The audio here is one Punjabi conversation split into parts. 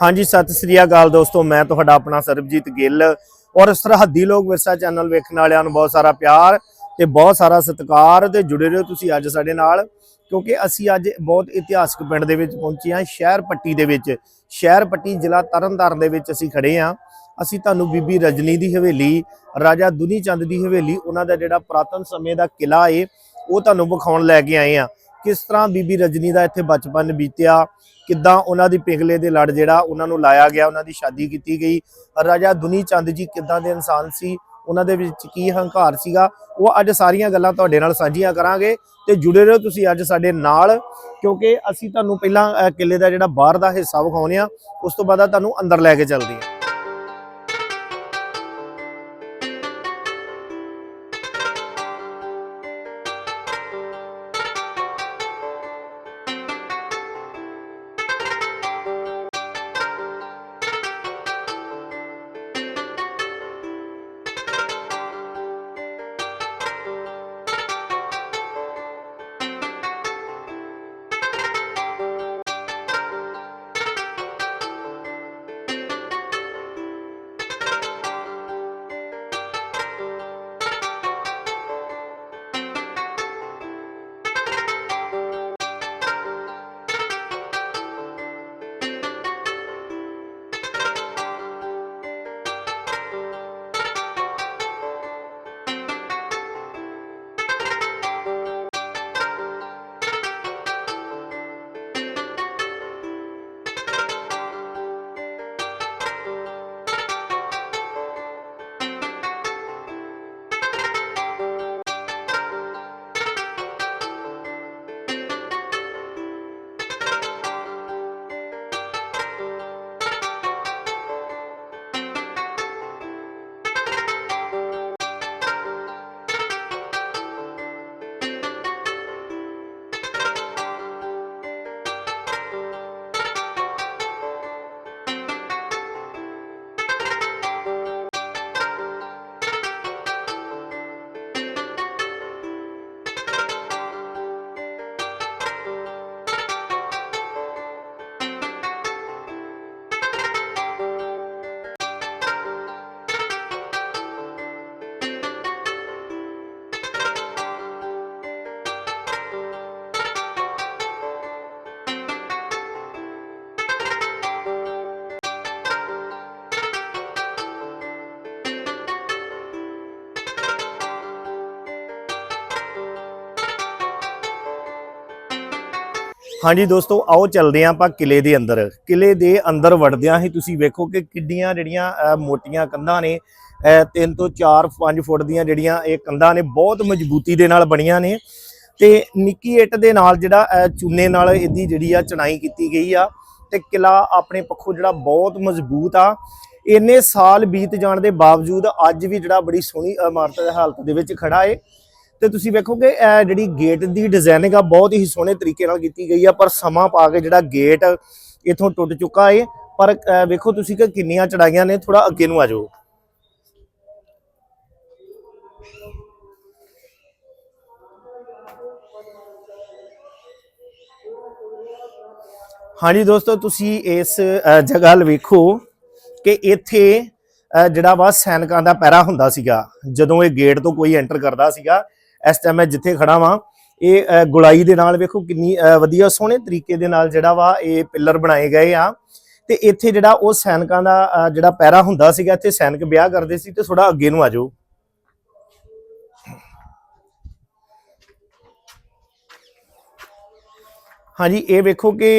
ਹਾਂਜੀ, ਸਤਿ ਸ੍ਰੀ ਅਕਾਲ ਦੋਸਤੋ, ਮੈਂ ਤੁਹਾਡਾ ਆਪਣਾ ਸਰਬਜੀਤ ਗਿੱਲ। ਔਰ ਸਰਹੱਦੀ ਲੋਕ ਵਿਰਸਾ ਚੈਨਲ ਵੇਖਣ ਵਾਲਿਆਂ ਨੂੰ ਬਹੁਤ ਸਾਰਾ ਪਿਆਰ ਤੇ ਬਹੁਤ ਸਾਰਾ ਸਤਿਕਾਰ ਤੇ ਜੁੜੇ ਰਹੋ ਤੁਸੀਂ ਅੱਜ ਸਾਡੇ ਨਾਲ, ਕਿਉਂਕਿ ਅਸੀਂ ਅੱਜ ਬਹੁਤ ਇਤਿਹਾਸਕ ਪਿੰਡ ਦੇ ਵਿੱਚ ਪਹੁੰਚੇ ਹਾਂ, ਸ਼ਹਿਰ ਪੱਟੀ ਦੇ ਵਿੱਚ। ਸ਼ਹਿਰ ਪੱਟੀ ਜ਼ਿਲ੍ਹਾ ਤਰਨਤਾਰਨ ਦੇ ਵਿੱਚ ਅਸੀਂ ਖੜੇ ਹਾਂ। ਅਸੀਂ ਤੁਹਾਨੂੰ ਬੀਬੀ ਰਜਨੀ ਦੀ ਹਵੇਲੀ, ਰਾਜਾ ਦੁਨੀ ਚੰਦ ਦੀ ਹਵੇਲੀ, ਉਹਨਾਂ ਦਾ ਜਿਹੜਾ ਪ੍ਰਾਤਨ ਸਮੇਂ ਦਾ ਕਿਲਾ ਏ, ਉਹ ਤੁਹਾਨੂੰ ਵਿਖਾਉਣ ਲੈ ਕੇ ਆਏ ਹਾਂ। ਕਿਸ ਤਰ੍ਹਾਂ ਬੀਬੀ ਰਜਨੀ ਦਾ ਇੱਥੇ ਬਚਪਨ ਬੀਤਿਆ? ਕਿੱਦਾਂ ਉਹਨਾਂ ਦੀ ਪਿੰਗਲੇ ਦੇ ਲੜ ਜਿਹੜਾ ਉਹਨਾਂ ਨੂੰ ਲਾਇਆ ਗਿਆ ਉਹਨਾਂ ਦੀ ਸ਼ਾਦੀ ਕੀਤੀ ਗਈ? ਰਾਜਾ ਦੁਨੀ ਚੰਦ ਜੀ ਕਿੱਦਾਂ ਦੇ ਇਨਸਾਨ ਸੀ? ਉਹਨਾਂ ਦੇ ਵਿੱਚ ਕੀ ਹੰਕਾਰ ਸੀਗਾ? ਉਹ ਅੱਜ ਸਾਰੀਆਂ ਗੱਲਾਂ ਤੁਹਾਡੇ ਨਾਲ ਸਾਂਝੀਆਂ ਕਰਾਂਗੇ ਤੇ ਜੁੜੇ ਰਹੋ ਤੁਸੀਂ ਅੱਜ ਸਾਡੇ ਨਾਲ ਕਿਉਂਕਿ ਅਸੀਂ ਤੁਹਾਨੂੰ ਪਹਿਲਾਂ ਅਹ, ਕਿਲੇ ਦਾ ਜਿਹੜਾ ਬਾਹਰ ਦਾ ਹਿੱਸਾ ਵਿਖਾਉਂਦੇ ਆ ਉਸ ਤੋਂ ਬਾਅਦ ਤੁਹਾਨੂੰ ਅੰਦਰ ਲੈ ਕੇ ਚੱਲਦੇ ਹਾਂ। ਹਾਂਜੀ ਦੋਸਤੋ, ਆਓ ਚੱਲਦੇ ਹਾਂ ਆਪਾਂ ਕਿਲੇ ਦੇ ਅੰਦਰ। ਕਿਲੇ ਦੇ ਅੰਦਰ ਵੜਦਿਆਂ ਹੀ ਤੁਸੀਂ ਵੇਖੋ ਕਿ ਕਿੱਡੀਆਂ ਜਿਹੜੀਆਂ ਮੋਟੀਆਂ ਕੰਧਾਂ ਨੇ 3 ਤੋਂ 4 5 ਫੁੱਟ ਦੀਆਂ ਜਿਹੜੀਆਂ ਇਹ ਕੰਧਾਂ ਨੇ, ਬਹੁਤ ਮਜ਼ਬੂਤੀ ਦੇ ਨਾਲ ਬਣੀਆਂ ਨੇ। ਤੇ ਨਿੱਕੀ ਇੱਟ ਦੇ ਨਾਲ ਜਿਹੜਾ ਚੂਨੇ ਨਾਲ ਇਹਦੀ ਜਿਹੜੀ ਆ ਚਣਾਈ ਕੀਤੀ ਗਈ ਆ। ਤੇ ਕਿਲਾ ਆਪਣੇ ਪੱਖੋਂ ਜਿਹੜਾ ਬਹੁਤ ਮਜ਼ਬੂਤ ਆ। ਇੰਨੇ ਸਾਲ ਬੀਤ ਜਾਣ ਦੇ ਬਾਵਜੂਦ ਅੱਜ ਵੀ ਜਿਹੜਾ ਬੜੀ ਸੋਹਣੀ ਇਮਾਰਤ ਦੀ ਹਾਲਤ ਦੇ ਵਿੱਚ ਖੜਾ ਏ। ਤੇ ਤੁਸੀਂ ਵੇਖੋਗੇ ਇਹ ਜਿਹੜੀ ਗੇਟ ਦੀ ਡਿਜ਼ਾਈਨਿੰਗ ਆ ਬਹੁਤ ਹੀ ਸੋਹਣੇ ਤਰੀਕੇ ਨਾਲ ਕੀਤੀ ਗਈ ਆ ਪਰ ਸਮਾਂ ਪਾ ਕੇ ਜਿਹੜਾ ਗੇਟ ਇਥੋਂ ਟੁੱਟ ਚੁੱਕਾ ਏ। ਪਰ ਵੇਖੋ ਤੁਸੀਂ ਕਿ ਕਿੰਨੀਆਂ ਚੜਾਈਆਂ ਨੇ ਥੋੜਾ ਅੱਗੇ ਨੂੰ ਆ ਜਾਓ। ਹਾਂਜੀ ਦੋਸਤੋ ਤੁਸੀਂ ਇਸ ਅਹ, ਜਗ੍ਹਾ ਲ ਵੇਖੋ ਕਿ ਇੱਥੇ ਅਹ, ਜਿਹੜਾ ਵਾ ਸੈਨਿਕਾਂ ਦਾ ਪਹਿਰਾ ਹੁੰਦਾ ਸੀਗਾ ਜਦੋਂ ਇਹ ਗੇਟ ਤੋਂ ਕੋਈ ਐਂਟਰ ਕਰਦਾ ਸੀਗਾ ਇਸ ਟਾਈਮ ਮੈਂ ਜਿੱਥੇ ਖੜਾ ਵਾਂ, ਇਹ ਗੁਲਾਈ ਦੇ ਨਾਲ ਵੇਖੋ ਕਿੰਨੀ ਵਧੀਆ ਸੋਹਣੇ ਤਰੀਕੇ ਦੇ ਨਾਲ ਜਿਹੜਾ ਵਾ ਇਹ ਪਿੱਲਰ ਬਣਾਏ ਗਏ ਆ। ਤੇ ਇੱਥੇ ਜਿਹੜਾ ਉਹ ਸੈਨਿਕਾਂ ਦਾ ਜਿਹੜਾ ਪਹਿਰਾ ਹੁੰਦਾ ਸੀਗਾ, ਇੱਥੇ ਸੈਨਿਕ ਵਿਆਹ ਕਰਦੇ ਸੀ ਤੇ ਥੋੜਾ ਅੱਗੇ ਨੂੰ ਆ ਜਾਓ। ਹਾਂਜੀ, ਇਹ ਵੇਖੋ ਕਿ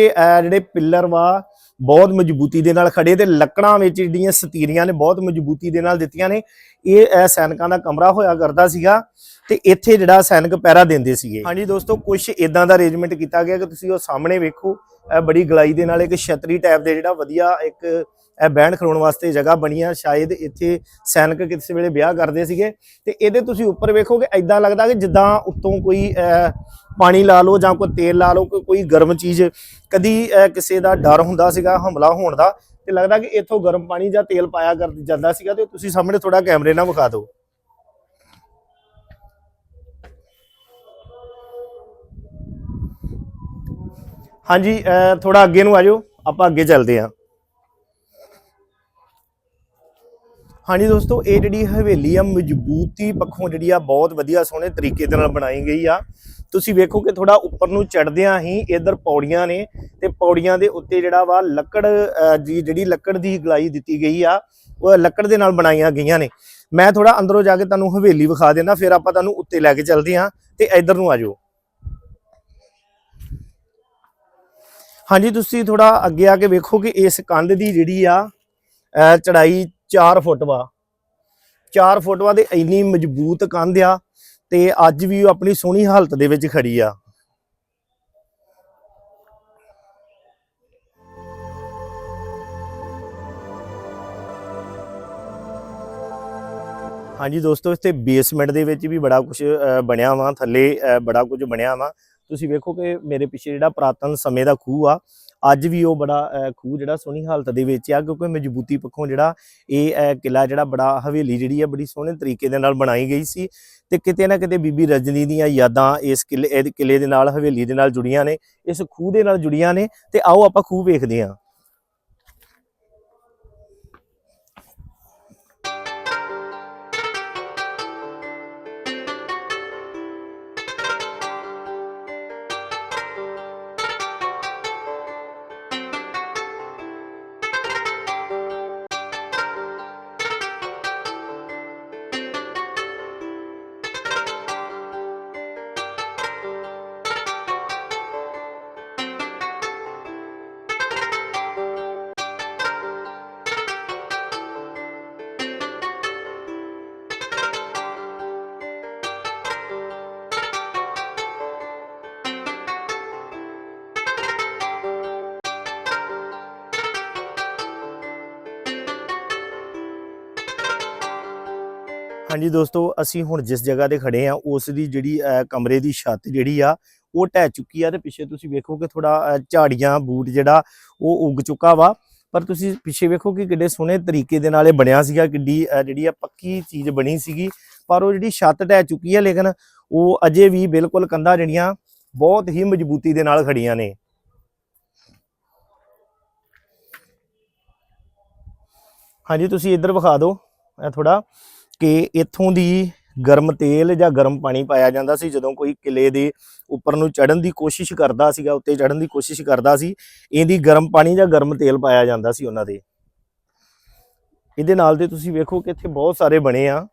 ਜਿਹੜੇ ਪਿੱਲਰ ਵਾ, ਬਹੁਤ ਮਜ਼ਬੂਤੀ ਦੇ ਨਾਲ ਖੜੇ ਤੇ ਲੱਕੜਾਂ ਵਿੱਚ ਜਿਹੜੀਆਂ ਸਤੀਰੀਆਂ ਨੇ, ਬਹੁਤ ਮਜ਼ਬੂਤੀ ਦੇ ਨਾਲ ਦਿੱਤੀਆਂ ਨੇ। ਇਹ ਸੈਨਿਕਾਂ ਦਾ ਕਮਰਾ ਹੋਇਆ ਕਰਦਾ ਸੀਗਾ। ਤੇ ਇੱਥੇ ਜਿਹੜਾ ਸੈਨਿਕ ਪਹਿਰਾ ਦਿੰਦੇ ਸੀਗੇ। ਹਾਂਜੀ ਦੋਸਤੋ ਕੁਝ ਇਦਾਂ ਦਾ ਅਰੇਂਜਮੈਂਟ ਕੀਤਾ ਗਿਆ ਕਿ ਤੁਸੀਂ ਉਹ ਸਾਹਮਣੇ ਵੇਖੋ। ਬੜੀ ਗਲਾਈ ਦੇ ਨਾਲ ਇੱਕ ਛਤਰੀ ਟਾਈਪ ਦੇ ਜਿਹੜਾ ਵਧੀਆ ਇੱਕ ਇਹ ਬਹਿਣ ਖਲੋਣ ਵਾਸਤੇ ਜਗ੍ਹਾ ਬਣੀ ਆ ਸ਼ਾਇਦ ਇੱਥੇ ਸੈਨਿਕ ਕਿਸੇ ਵੇਲੇ ਵਿਆਹ ਕਰਦੇ ਸੀਗੇ। ਤੇ ਇਹਦੇ ਤੁਸੀਂ ਉੱਪਰ ਵੇਖੋਗੇ ਐਦਾਂ ਲੱਗਦਾ ਕਿ ਜਿੱਦਾਂ ਉੱਤੋਂ ਕੋਈ ਅਹ, ਪਾਣੀ ਲਾ ਲਓ ਜਾਂ ਕੋਈ ਤੇਲ ਲਾ ਲਓ ਕੋਈ- ਗਰਮ ਚੀਜ਼ ਕਦੀ ਕਿਸੇ ਦਾ ਡਰ ਹੁੰਦਾ ਸੀਗਾ ਹਮਲਾ ਹੋਣ ਦਾ। ਤੇ ਲੱਗਦਾ ਕਿ ਇੱਥੋਂ ਗਰਮ ਪਾਣੀ ਜਾਂ ਤੇਲ ਪਾਇਆ ਕਰ ਜਾਂਦਾ ਸੀਗਾ ਤੇ ਤੁਸੀਂ ਸਾਹਮਣੇ ਥੋੜਾ ਕੈਮਰੇ ਨਾਲ ਵਿਖਾ ਦਿਓ। ਹਾਂਜੀ ਥੋੜਾ ਅੱਗੇ ਨੂੰ ਆ ਜਾਓ, ਆਪਾਂ ਅੱਗੇ ਚੱਲਦੇ ਹਾਂ। ਹਾਂਜੀ ਦੋਸਤੋ, ਇਹ ਜਿਹੜੀ ਹਵੇਲੀ ਆ, ਮਜ਼ਬੂਤੀ ਪੱਖੋਂ ਜਿਹੜੀ ਆ, ਬਹੁਤ ਵਧੀਆ ਸੋਹਣੇ ਤਰੀਕੇ ਦੇ ਨਾਲ ਬਣਾਈ ਗਈ ਆ। ਤੁਸੀਂ ਵੇਖੋ ਕਿ ਥੋੜਾ ਉੱਪਰ ਨੂੰ ਚੜਦਿਆਂ ਹੀ ਇਧਰ ਪੌੜੀਆਂ ਨੇ ਤੇ ਪੌੜੀਆਂ ਦੇ ਉੱਤੇ ਜਿਹੜਾ ਵਾ ਲੱਕੜ ਦੀ ਜਿਹੜੀ ਲੱਕੜ ਦੀ ਗਲਾਈ ਦਿੱਤੀ ਗਈ ਆ, ਉਹ ਲੱਕੜ ਦੇ ਨਾਲ ਬਣਾਈਆਂ ਗਈਆਂ ਨੇ। ਮੈਂ ਥੋੜਾ ਅੰਦਰੋਂ ਜਾ ਕੇ ਤੁਹਾਨੂੰ ਹਵੇਲੀ ਵਿਖਾ ਦੇਣਾ ਫਿਰ ਆਪਾਂ ਤੁਹਾਨੂੰ ਉੱਤੇ ਲੈ ਕੇ ਚੱਲਦੇ ਹਾਂ ਤੇ ਇਧਰ ਨੂੰ ਆ ਜਾਓ। ਹਾਂਜੀ, ਤੁਸੀਂ ਥੋੜਾ ਅੱਗੇ ਆ ਕੇ ਵੇਖੋ ਕਿ ਇਸ ਕੰਧ ਦੀ ਜਿਹੜੀ ਆ ਚੜਾਈ 4 ਫੁੱਟ ਵਾ। 4 ਫੁੱਟ ਵਾ ਤੇ ਇੰਨੀ ਮਜ਼ਬੂਤ ਕੰਧ ਆ ਤੇ ਅੱਜ ਵੀ ਉਹ ਆਪਣੀ ਸੋਹਣੀ ਹਾਲਤ ਦੇ ਵਿੱਚ ਖੜੀ ਆ। ਹਾਂਜੀ ਦੋਸਤੋ ਇੱਥੇ ਬੇਸਮੈਂਟ ਦੇ ਵਿੱਚ ਵੀ ਬੜਾ ਕੁਝ ਬਣਿਆ ਵਾ। ਥੱਲੇ ਬੜਾ ਕੁਝ ਬਣਿਆ ਵਾ। ਤੁਸੀਂ ਵੇਖੋ ਕਿ ਮੇਰੇ ਪਿੱਛੇ ਜਿਹੜਾ ਪ੍ਰਾਤਨ ਸਮੇਂ ਦਾ ਖੂਹ ਆ ਅੱਜ ਵੀ ਉਹ ਬੜਾ ਖੂਹ ਜਿਹੜਾ ਸੋਹਣੀ ਹਾਲਤ ਦੇ ਵਿੱਚ ਆ ਕਿਉਂਕਿ ਮਜ਼ਬੂਤੀ ਪੱਖੋਂ ਜਿਹੜਾ ਇਹ ਅਹ, ਕਿਲਾ ਜਿਹੜਾ ਬੜਾ ਹਵੇਲੀ ਜਿਹੜੀ ਆ ਬੜੀ ਸੋਹਣੇ ਤਰੀਕੇ ਦੇ ਨਾਲ ਬਣਾਈ ਗਈ ਸੀ ਤੇ ਕਿਤੇ ਨਾ ਕਿਤੇ ਬੀਬੀ ਰਜਨੀ ਦੀਆਂ ਯਾਦਾਂ ਇਸ ਕਿਲੇ ਇਹ ਕਿਲੇ ਦੇ ਨਾਲ ਹਵੇਲੀ ਦੇ ਨਾਲ ਜੁੜੀਆਂ ਨੇ ਇਸ ਖੂਹ ਦੇ ਨਾਲ ਜੁੜੀਆਂ ਨੇ ਤੇ ਆਓ ਆਪਾਂ ਖੂਹ ਵੇਖਦੇ ਹਾਂ। ਹਾਂਜੀ ਦੋਸਤੋ ਅਸੀਂ ਹੁਣ ਜਿਸ ਜਗ੍ਹਾ ਤੇ ਖੜੇ ਆ ਉਸ ਦੀ ਜਿਹੜੀ ਅਹ, ਕਮਰੇ ਦੀ ਛੱਤ ਜਿਹੜੀ ਆ ਉਹ ਢਹਿ ਚੁੱਕੀ ਆ ਤੇ ਪਿੱਛੇ ਤੁਸੀਂ ਵੇਖੋ ਕਿ ਥੋੜਾ ਝਾੜੀਆਂ ਬੂਟ ਜਿਹੜਾ ਉਹ ਉੱਗ ਚੁੱਕਾ ਵਾ। ਪਰ ਤੁਸੀਂ ਪਿੱਛੇ ਵੇਖੋ ਕਿ ਕਿੱਡੇ ਸੋਹਣੇ ਤਰੀਕੇ ਦੇ ਨਾਲ ਇਹ ਬਣਿਆ ਸੀਗਾ ਕਿੱਡੀ ਜਿਹੜੀ ਆ ਪੱਕੀ ਚੀਜ਼ ਬਣੀ ਸੀਗੀ। ਪਰ ਉਹ ਜਿਹੜੀ ਛੱਤ ਢਹਿ ਚੁੱਕੀ ਆ ਲੇਕਿਨ ਉਹ ਅਜੇ ਵੀ ਬਿਲਕੁਲ ਕੰਧਾਂ ਜਿਹੜੀਆਂ ਬਹੁਤ ਹੀ ਮਜ਼ਬੂਤੀ ਦੇ ਨਾਲ ਖੜੀਆਂ ਨੇ। ਹਾਂਜੀ ਤੁਸੀਂ ਇੱਧਰ ਵਿਖਾ ਦਿਓ ਥੋੜਾ ਕਿ ਇੱਥੋਂ ਦੀ ਗਰਮ ਤੇਲ ਜਾਂ ਗਰਮ ਪਾਣੀ ਪਾਇਆ ਜਾਂਦਾ ਸੀ। ਜਦੋਂ ਕੋਈ ਕਿਲੇ ਦੇ ਉੱਪਰ ਨੂੰ ਚੜਨ ਦੀ ਕੋਸ਼ਿਸ਼ ਕਰਦਾ ਸੀਗਾ, ਉੱਤੇ ਚੜਨ ਦੀ ਕੋਸ਼ਿਸ਼ ਕਰਦਾ ਸੀ, ਇਹਦੀ ਗਰਮ ਪਾਣੀ ਜਾਂ ਗਰਮ ਤੇਲ ਪਾਇਆ ਜਾਂਦਾ ਸੀ ਉਹਨਾਂ ਦੇ। ਇਹਦੇ ਨਾਲ ਦੇ ਤੁਸੀਂ ਵੇਖੋ ਕਿ ਇੱਥੇ ਬਹੁਤ ਸਾਰੇ ਬਣੇ ਆ।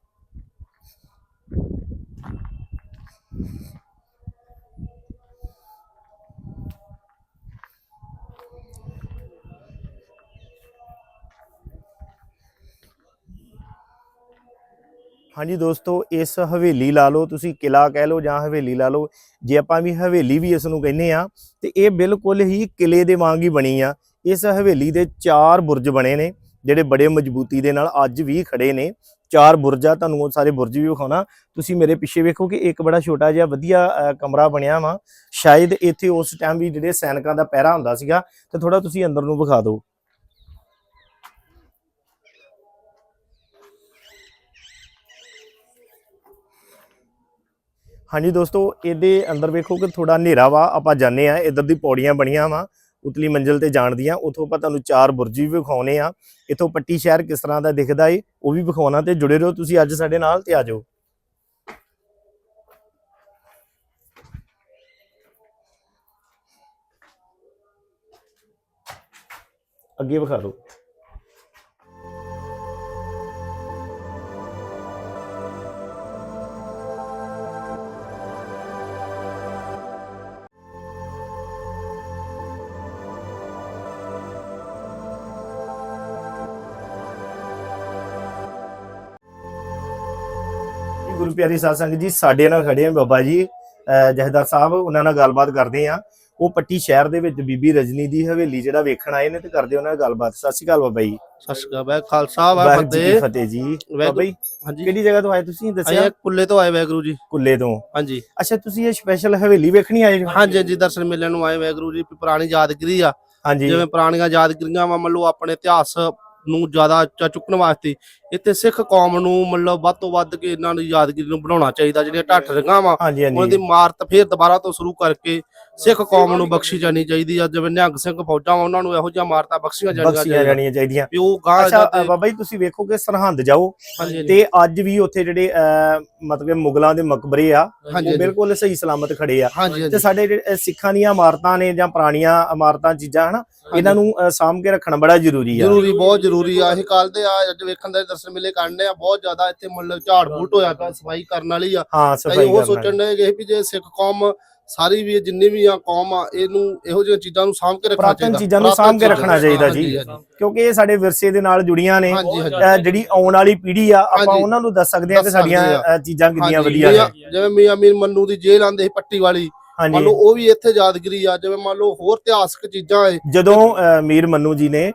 ਹਾਂਜੀ ਦੋਸਤੋ, ਇਸ ਹਵੇਲੀ ਲਾ ਲਓ, ਤੁਸੀਂ ਕਿਲਾ ਕਹਿ ਲਓ ਜਾਂ ਹਵੇਲੀ ਲਾ ਲਓ, ਜੇ ਆਪਾਂ ਵੀ ਹਵੇਲੀ ਵੀ ਇਸ ਨੂੰ ਕਹਿੰਦੇ ਆ ਤੇ ਇਹ ਬਿਲਕੁਲ ਹੀ ਕਿਲੇ ਦੇ ਵਾਂਗ ਹੀ ਬਣੀ ਆ। ਇਸ ਹਵੇਲੀ ਦੇ ਚਾਰ ਬੁਰਜ ਬਣੇ ਨੇ, ਜਿਹੜੇ ਬੜੇ ਮਜ਼ਬੂਤੀ ਦੇ ਨਾਲ ਅੱਜ ਵੀ ਖੜੇ ਨੇ। ਚਾਰ ਬੁਰਜ ਆ, ਤੁਹਾਨੂੰ ਉਹ ਸਾਰੇ ਬੁਰਜ ਵੀ ਵਿਖਾਉਣਾ। ਤੁਸੀਂ ਮੇਰੇ ਪਿੱਛੇ ਵੇਖੋ ਕਿ ਇੱਕ ਬੜਾ ਛੋਟਾ ਜਿਹਾ ਵਧੀਆ ਕਮਰਾ ਬਣਿਆ ਵਾ। ਸ਼ਾਇਦ ਇੱਥੇ ਉਸ ਟਾਈਮ ਵੀ ਜਿਹੜੇ ਸੈਨਿਕਾਂ ਦਾ ਪਹਿਰਾ ਹੁੰਦਾ ਸੀਗਾ, ਤੇ ਥੋੜਾ ਤੁਸੀਂ ਅੰਦਰ ਨੂੰ ਵਿਖਾ ਦਿਓ। ਹਾਂਜੀ ਦੋਸਤੋ, ਇਹਦੇ ਅੰਦਰ ਵੇਖੋ ਕਿ ਥੋੜਾ ਹਨੇਰਾ ਵਾ, ਆਪਾਂ ਜਾਣੇ ਆ ਇਧਰ ਦੀ ਪੌੜੀਆਂ ਬਣੀਆਂ ਵਾ, ਉਤਲੀ ਮੰਜ਼ਲ ਤੇ ਜਾਣ ਦੀਆਂ, ਉਥੋਂ ਆਪਾਂ ਤੁਹਾਨੂੰ ਚਾਰ ਬੁਰਜੀ ਵੀ ਵਿਖਾਉਣੇ ਆ। ਇਥੋਂ ਪੱਟੀ ਸ਼ਹਿਰ ਕਿਸ ਤਰ੍ਹਾਂ ਦਾ ਦਿਖਦਾ ਏ, ਉਹ ਵੀ ਵਿਖਾਉਣਾ ਤੇ ਜੁੜੇ ਰਹੋ ਤੁਸੀਂ ਅੱਜ ਸਾਡੇ ਨਾਲ ਤੇ ਆ ਜਾਓ। ਅੱਗੇ ਵਿਖਾ ਦਿਓ। ਪਿਆਰੀ ਸਾਧ ਸੰਗਤ ਜੀ ਸਾਡੇ ਨਾਲ ਖੜੇ ਆ ਬਾਬਾ ਜੀ ਜਹਦਰ ਸਾਹਿਬ ਉਹਨਾਂ ਨਾਲ ਗੱਲਬਾਤ ਕਰਦੇ ਆ। ਉਹ ਪੱਟੀ ਸ਼ਹਿਰ ਦੇ ਵਿੱਚ ਬੀਬੀ ਰਜਨੀ ਦੀ ਹਵੇਲੀ ਜਿਹੜਾ ਵੇਖਣ ਆਏ ਨੇ ਤੇ ਕਰਦੇ ਉਹਨਾਂ ਨਾਲ ਗੱਲਬਾਤ। ਸਤਿ ਸ਼੍ਰੀ ਅਕਾਲ ਬਾਬਾ ਜੀ। ਸਤਿ ਸ਼੍ਰੀ ਅਕਾਲ ਬੈ ਖਾਲਸਾ ਵਾਹਿਗੁਰੂ ਜੀ ਫਤਿਹ। ਜੀ। ਵਾਹਿਗੁਰੂ- ਬਾਬਾ ਜੀ ਹਾਂਜੀ। ਕਿਹੜੀ ਜਗ੍ਹਾ ਤੋਂ ਆਏ ਤੁਸੀਂ ਦੱਸਿਆ? ਕੁੱਲੇ ਤੋਂ ਆਏ ਵੈਗਰੂ ਜੀ। ਕੁੱਲੇ ਤੋਂ। ਹਾਂਜੀ। ਅੱਛਾ ਤੁਸੀਂ ਇਹ ਸਪੈਸ਼ਲ ਹਵੇਲੀ ਵੇਖਣੀ ਆਏ? ਹੋ ਹਾਂਜੀ ਹਾਂਜੀ ਦਰਸ਼ਨ ਮੇਲੇ ਨੂੰ ਆਏ ਵੈਗਰੂ ਜੀ ਪੁਰਾਣੀ ਯਾਦਗਿਰੀ ਆ। ਹਾਂਜੀ। ਜਿਵੇਂ ਪੁਰਾਣੀਆਂ ਯਾਦਗਿਰੀਆਂ ਵਾ ਮੰਨ ਲਓ ਆਪਣੇ ਇਤਿਹਾਸ ਨੂੰ ਜ਼ਿਆਦਾ ਉੱਚਾ ਚੁੱਕਣ ਵਾਸਤੇ ਇੱਥੇ ਸਿੱਖ ਕੌਮ ਨੂੰ ਮਤਲਬ ਵੱਧ ਤੋਂ ਵੱਧ ਕੇ ਇਹਨਾਂ ਦੀ ਯਾਦਗਿਰੀ ਨੂੰ ਬਣਾਉਣਾ ਚਾਹੀਦਾ ਜਿਹੜੀਆਂ ਢੱਠ ਰੰਗਾਂ ਵਾ ਹਾਂਜੀ ਉਹਨਾਂ ਦੀ ਮਾਰਤ ਫੇਰ ਦੁਬਾਰਾ ਤੋਂ ਸ਼ੁਰੂ ਕਰਕੇ ਸਿੱਖ ਕੌਮ ਨੂੰ ਬਖਸ਼ੀ ਜਾਣੀ ਚਾਹੀਦੀ ਆ ਜਿਵੇਂ ਨਿਹੰਗ ਸਿੰਘ ਫੌਜਾਂ ਵਾ ਉਹਨਾਂ ਨੂੰ ਇਹੋ ਜਿਹੀਆਂ ਮਾਰਤਾ ਬਖਸ਼ੀਆਂ ਜਾਣੀਆਂ ਬਖਸ਼ੀਆਂ ਚਾਹੀਦੀਆਂ। ਜਾਣੀਆਂ ਚਾਹੀਦੀਆਂ। ਵੀ ਉਹ ਗਾਂ ਅੱਛਾ ਅ, ਬਾਬਾ ਜੀ ਤੁਸੀਂ ਵੇਖੋ ਕਿ ਸਰਹੰਦ ਜਾਓ ਹਾਂਜੀ ਤੇ ਅੱਜ ਵੀ ਉੱਥੇ ਜਿਹੜੇ ਅ, ਮਤਲਬ ਮੁਗਲਾਂ ਦੇ ਮਕਬਰੇ ਆ ਹਾਂਜੀ, ਉਹ ਬਿਲਕੁਲ ਸਹੀ ਸਲਾਮਤ ਖੜੇ ਆ। ਹਾਂਜੀ ਤੇ ਹਾਂਜੀ ਸਾਡੇ ਜਿਹੜੇ, ਅ, ਸਿੱਖਾਂ ਦੀਆਂ ਇਮਾਰਤਾਂ ਨੇ ਜਾਂ ਪੁਰਾਣੀਆਂ ਇਮਾਰਤਾਂ ਚੀਜ਼ਾਂ ਹਨਾ ਇਹਨਾਂ ਨੂੰ ਅ, ਸਾਂਭ ਕੇ ਰੱਖਣਾ ਬੜਾ ਜ਼ਰੂਰੀ ਆ। ਜ਼ਰੂਰੀ ਬਹੁਤ ਜ਼ਰੂਰੀ ਆ ਅਸੀਂ ਕੱਲ ਦੇ ਆ ਅੱਜ ਵੇਖਣ ਦੇ ਦਰਸ਼ਨ ਮੇਲੇ ਕਰਨੇ ਆ ਬਹੁਤ ਜ਼ਿਆਦਾ ਇੱਥੇ ਮਤਲਬ ਝਾੜ ਬੂਟ ਹੋਇਆ ਪਿਆ ਸਫ਼ਾਈ ਕਰਨ ਵਾਲੀ ਆ। ਹਾਂ ਸਫ਼ਾਈ ਉਹ ਸੋਚਣ ਦੇ ਕਿ ਵੀ ਜੇ ਸਿੱਖ ਕੌਮ ਸਾਰੀ ਵੀ ਜਿੰਨੀ ਵੀ ਆ ਕੌਮ ਆ ਇਹਨੂੰ ਇਹੋ ਜਿਹੀਆਂ ਚੀਜ਼ਾਂ ਨੂੰ ਸਾਂਭ ਕੇ ਰੱਖਣਾ ਪੁਰਾਤਨ ਚਾਹੀਦਾ। ਚੀਜ਼ਾਂ ਨੂੰ ਸਾਂਭ ਕੇ ਰੱਖਣਾ ਚਾਹੀਦਾ ਜੀ। ਕਿਉਂਕਿ ਇਹ ਸਾਡੇ ਵਿਰਸੇ ਦੇ ਨਾਲ ਜੁੜੀਆਂ ਨੇ। ਜਿਹੜੀ ਆਉਣ ਵਾਲੀ ਪੀੜ੍ਹੀ ਆ ਆਪਾਂ। ਉਹਨਾਂ ਨੂੰ ਦੱਸ ਸਕਦੇ ਆ ਕਿ ਸਾਡੀਆਂ ਚੀਜ਼ਾਂ ਕਿੰਨੀਆਂ ਵਧੀਆ ਨੇ। ਜਿਵੇਂ ਮੀਆਂ ਮੀਰ ਮੰਨੂ ਦੀ ਜੇਲ੍ਹ ਆਂਦੇ ਸੀ ਪੱਟੀ ਵਾਲੀ ਮੰਨ ਲਓ ਉਹ ਵੀ ਇੱਥੇ ਯਾਦਗਰੀ ਆ ਜਿਵੇਂ ਮੰਨ ਲਓ ਹੋਰ ਇਤਿਹਾਸਕ ਚੀਜ਼ਾਂ ਜਦੋਂ ਮੀਰ ਮੰਨੂ ਜੀ ਨੇ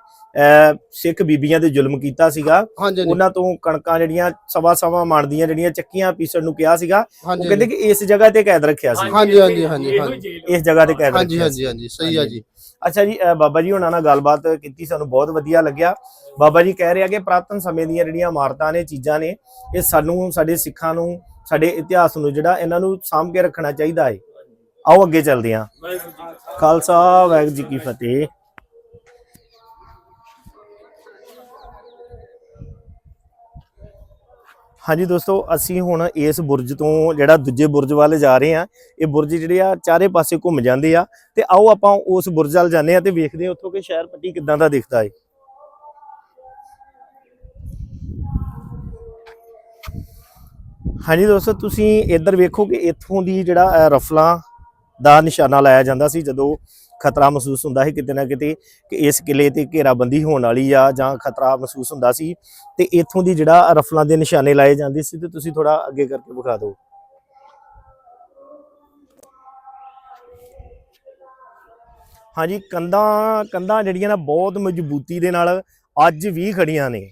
ਸਿੱਖ ਬੀਬੀਆਂ ਤੇ ਜ਼ੁਲਮ ਕੀਤਾ ਸੀਗਾ। ਉਹਨਾਂ ਤੋਂ ਕਣਕਾਂ ਜਿਹੜੀਆਂ ਸਵਾ ਸਵਾ ਮਣ ਦੀਆਂ ਜਿਹੜੀਆਂ ਚੱਕੀਆਂ ਪੀਸਣ ਨੂੰ ਕਿਹਾ ਸੀਗਾ। ਉਹ ਕਹਿੰਦੇ ਕਿ ਇਸ ਜਗ੍ਹਾ ਤੇ ਕੈਦ ਰੱਖਿਆ ਸੀ। ਹਾਂਜੀ ਹਾਂਜੀ ਹਾਂਜੀ ਹਾਂਜੀ। ਇਸ ਜਗ੍ਹਾ ਤੇ ਕੈਦ ਹਾਂਜੀ ਰੱਖਿਆ ਸੀ। ਹਾਂਜੀ ਹਾਂਜੀ ਸਹੀ ਆ ਜੀ। ਅੱਛਾ ਜੀ ਬਾਬਾ ਜੀ ਹੁਣਾਂ ਨਾਲ ਗੱਲਬਾਤ ਕੀਤੀ ਸਾਨੂੰ ਬਹੁਤ ਵਧੀਆ ਲੱਗਿਆ। ਬਾਬਾ ਜੀ ਕਹਿ ਰਿਹਾ ਕਿ ਪ੍ਰਾਤਨ ਸਮੇਂ ਦੀਆਂ ਜਿਹੜੀਆਂ ਇਮਾਰਤਾਂ ਨੇ ਚੀਜ਼ਾਂ ਨੇ ਇਹ ਸਾਨੂੰ ਸਾਡੇ ਸਿੱਖਾਂ ਨੂੰ ਸਾਡੇ ਇਤਿਹਾਸ ਨੂੰ ਜਿਹੜਾ ਇਹਨਾਂ ਨੂੰ ਸਾਂਭ ਕੇ ਰੱਖਣਾ ਚਾਹੀਦਾ ਹੈ ਆਓ ਅੱਗੇ ਚੱਲਦੇ ਹਾਂ। ਖਾਲਸਾ ਵਾਹਿਗੁਰੂ ਜੀ ਕੀ ਫਤਿਹ। ਹਾਂਜੀ ਦੋਸਤੋ, ਅਸੀਂ ਹੁਣ ਇਸ ਬੁਰਜ ਤੋਂ ਜਿਹੜਾ ਦੂਜੇ ਬੁਰਜ ਵੱਲ ਜਾ ਰਹੇ ਹਾਂ। ਇਹ ਬੁਰਜ ਜਿਹੜੇ ਆ, ਚਾਰੇ ਪਾਸੇ ਘੁੰਮ ਜਾਂਦੇ ਆ। ਤੇ ਆਓ ਆਪਾਂ ਉਸ ਬੁਰਜ ਵੱਲ ਜਾਂਦੇ ਆ ਤੇ ਵੇਖਦੇ ਆ ਉੱਥੋਂ ਕਿ ਸ਼ਹਿਰ ਪੱਟੀ ਕਿੱਦਾਂ ਦਾ ਦਿਖਦਾ ਏ। ਹਾਂਜੀ ਦੋਸਤੋ, ਤੁਸੀਂ ਇੱਧਰ ਵੇਖੋ ਕਿ ਇੱਥੋਂ ਦੀ ਜਿਹੜਾ ਰਫਲਾਂ ਦਾ ਨਿਸ਼ਾਨਾ ਲਾਇਆ ਜਾਂਦਾ ਸੀ ਜਦੋਂ ਖਤਰਾ ਮਹਿਸੂਸ ਹੁੰਦਾ ਸੀ ਕਿਤੇ ਨਾ ਕਿਤੇ ਕਿ ਇਸ ਕਿਲੇ ਤੇ ਘੇਰਾਬੰਦੀ ਹੋਣ ਵਾਲੀ ਆ ਜਾਂ ਖਤਰਾ ਮਹਿਸੂਸ ਹੁੰਦਾ ਸੀ ਤੇ ਇੱਥੋਂ ਦੀ ਜਿਹੜਾ ਰਫਲਾਂ ਦੇ ਨਿਸ਼ਾਨੇ ਲਾਏ ਜਾਂਦੇ ਸੀ ਤੇ ਤੁਸੀਂ ਥੋੜਾ ਅੱਗੇ ਕਰਕੇ ਵਿਖਾ ਦਿਓ। ਹਾਂਜੀ, ਕੰਧਾਂ ਕੰਧਾਂ ਜਿਹੜੀਆਂ ਨਾ ਬਹੁਤ ਮਜ਼ਬੂਤੀ ਦੇ ਨਾਲ ਅੱਜ ਵੀ ਖੜੀਆਂ ਨੇ।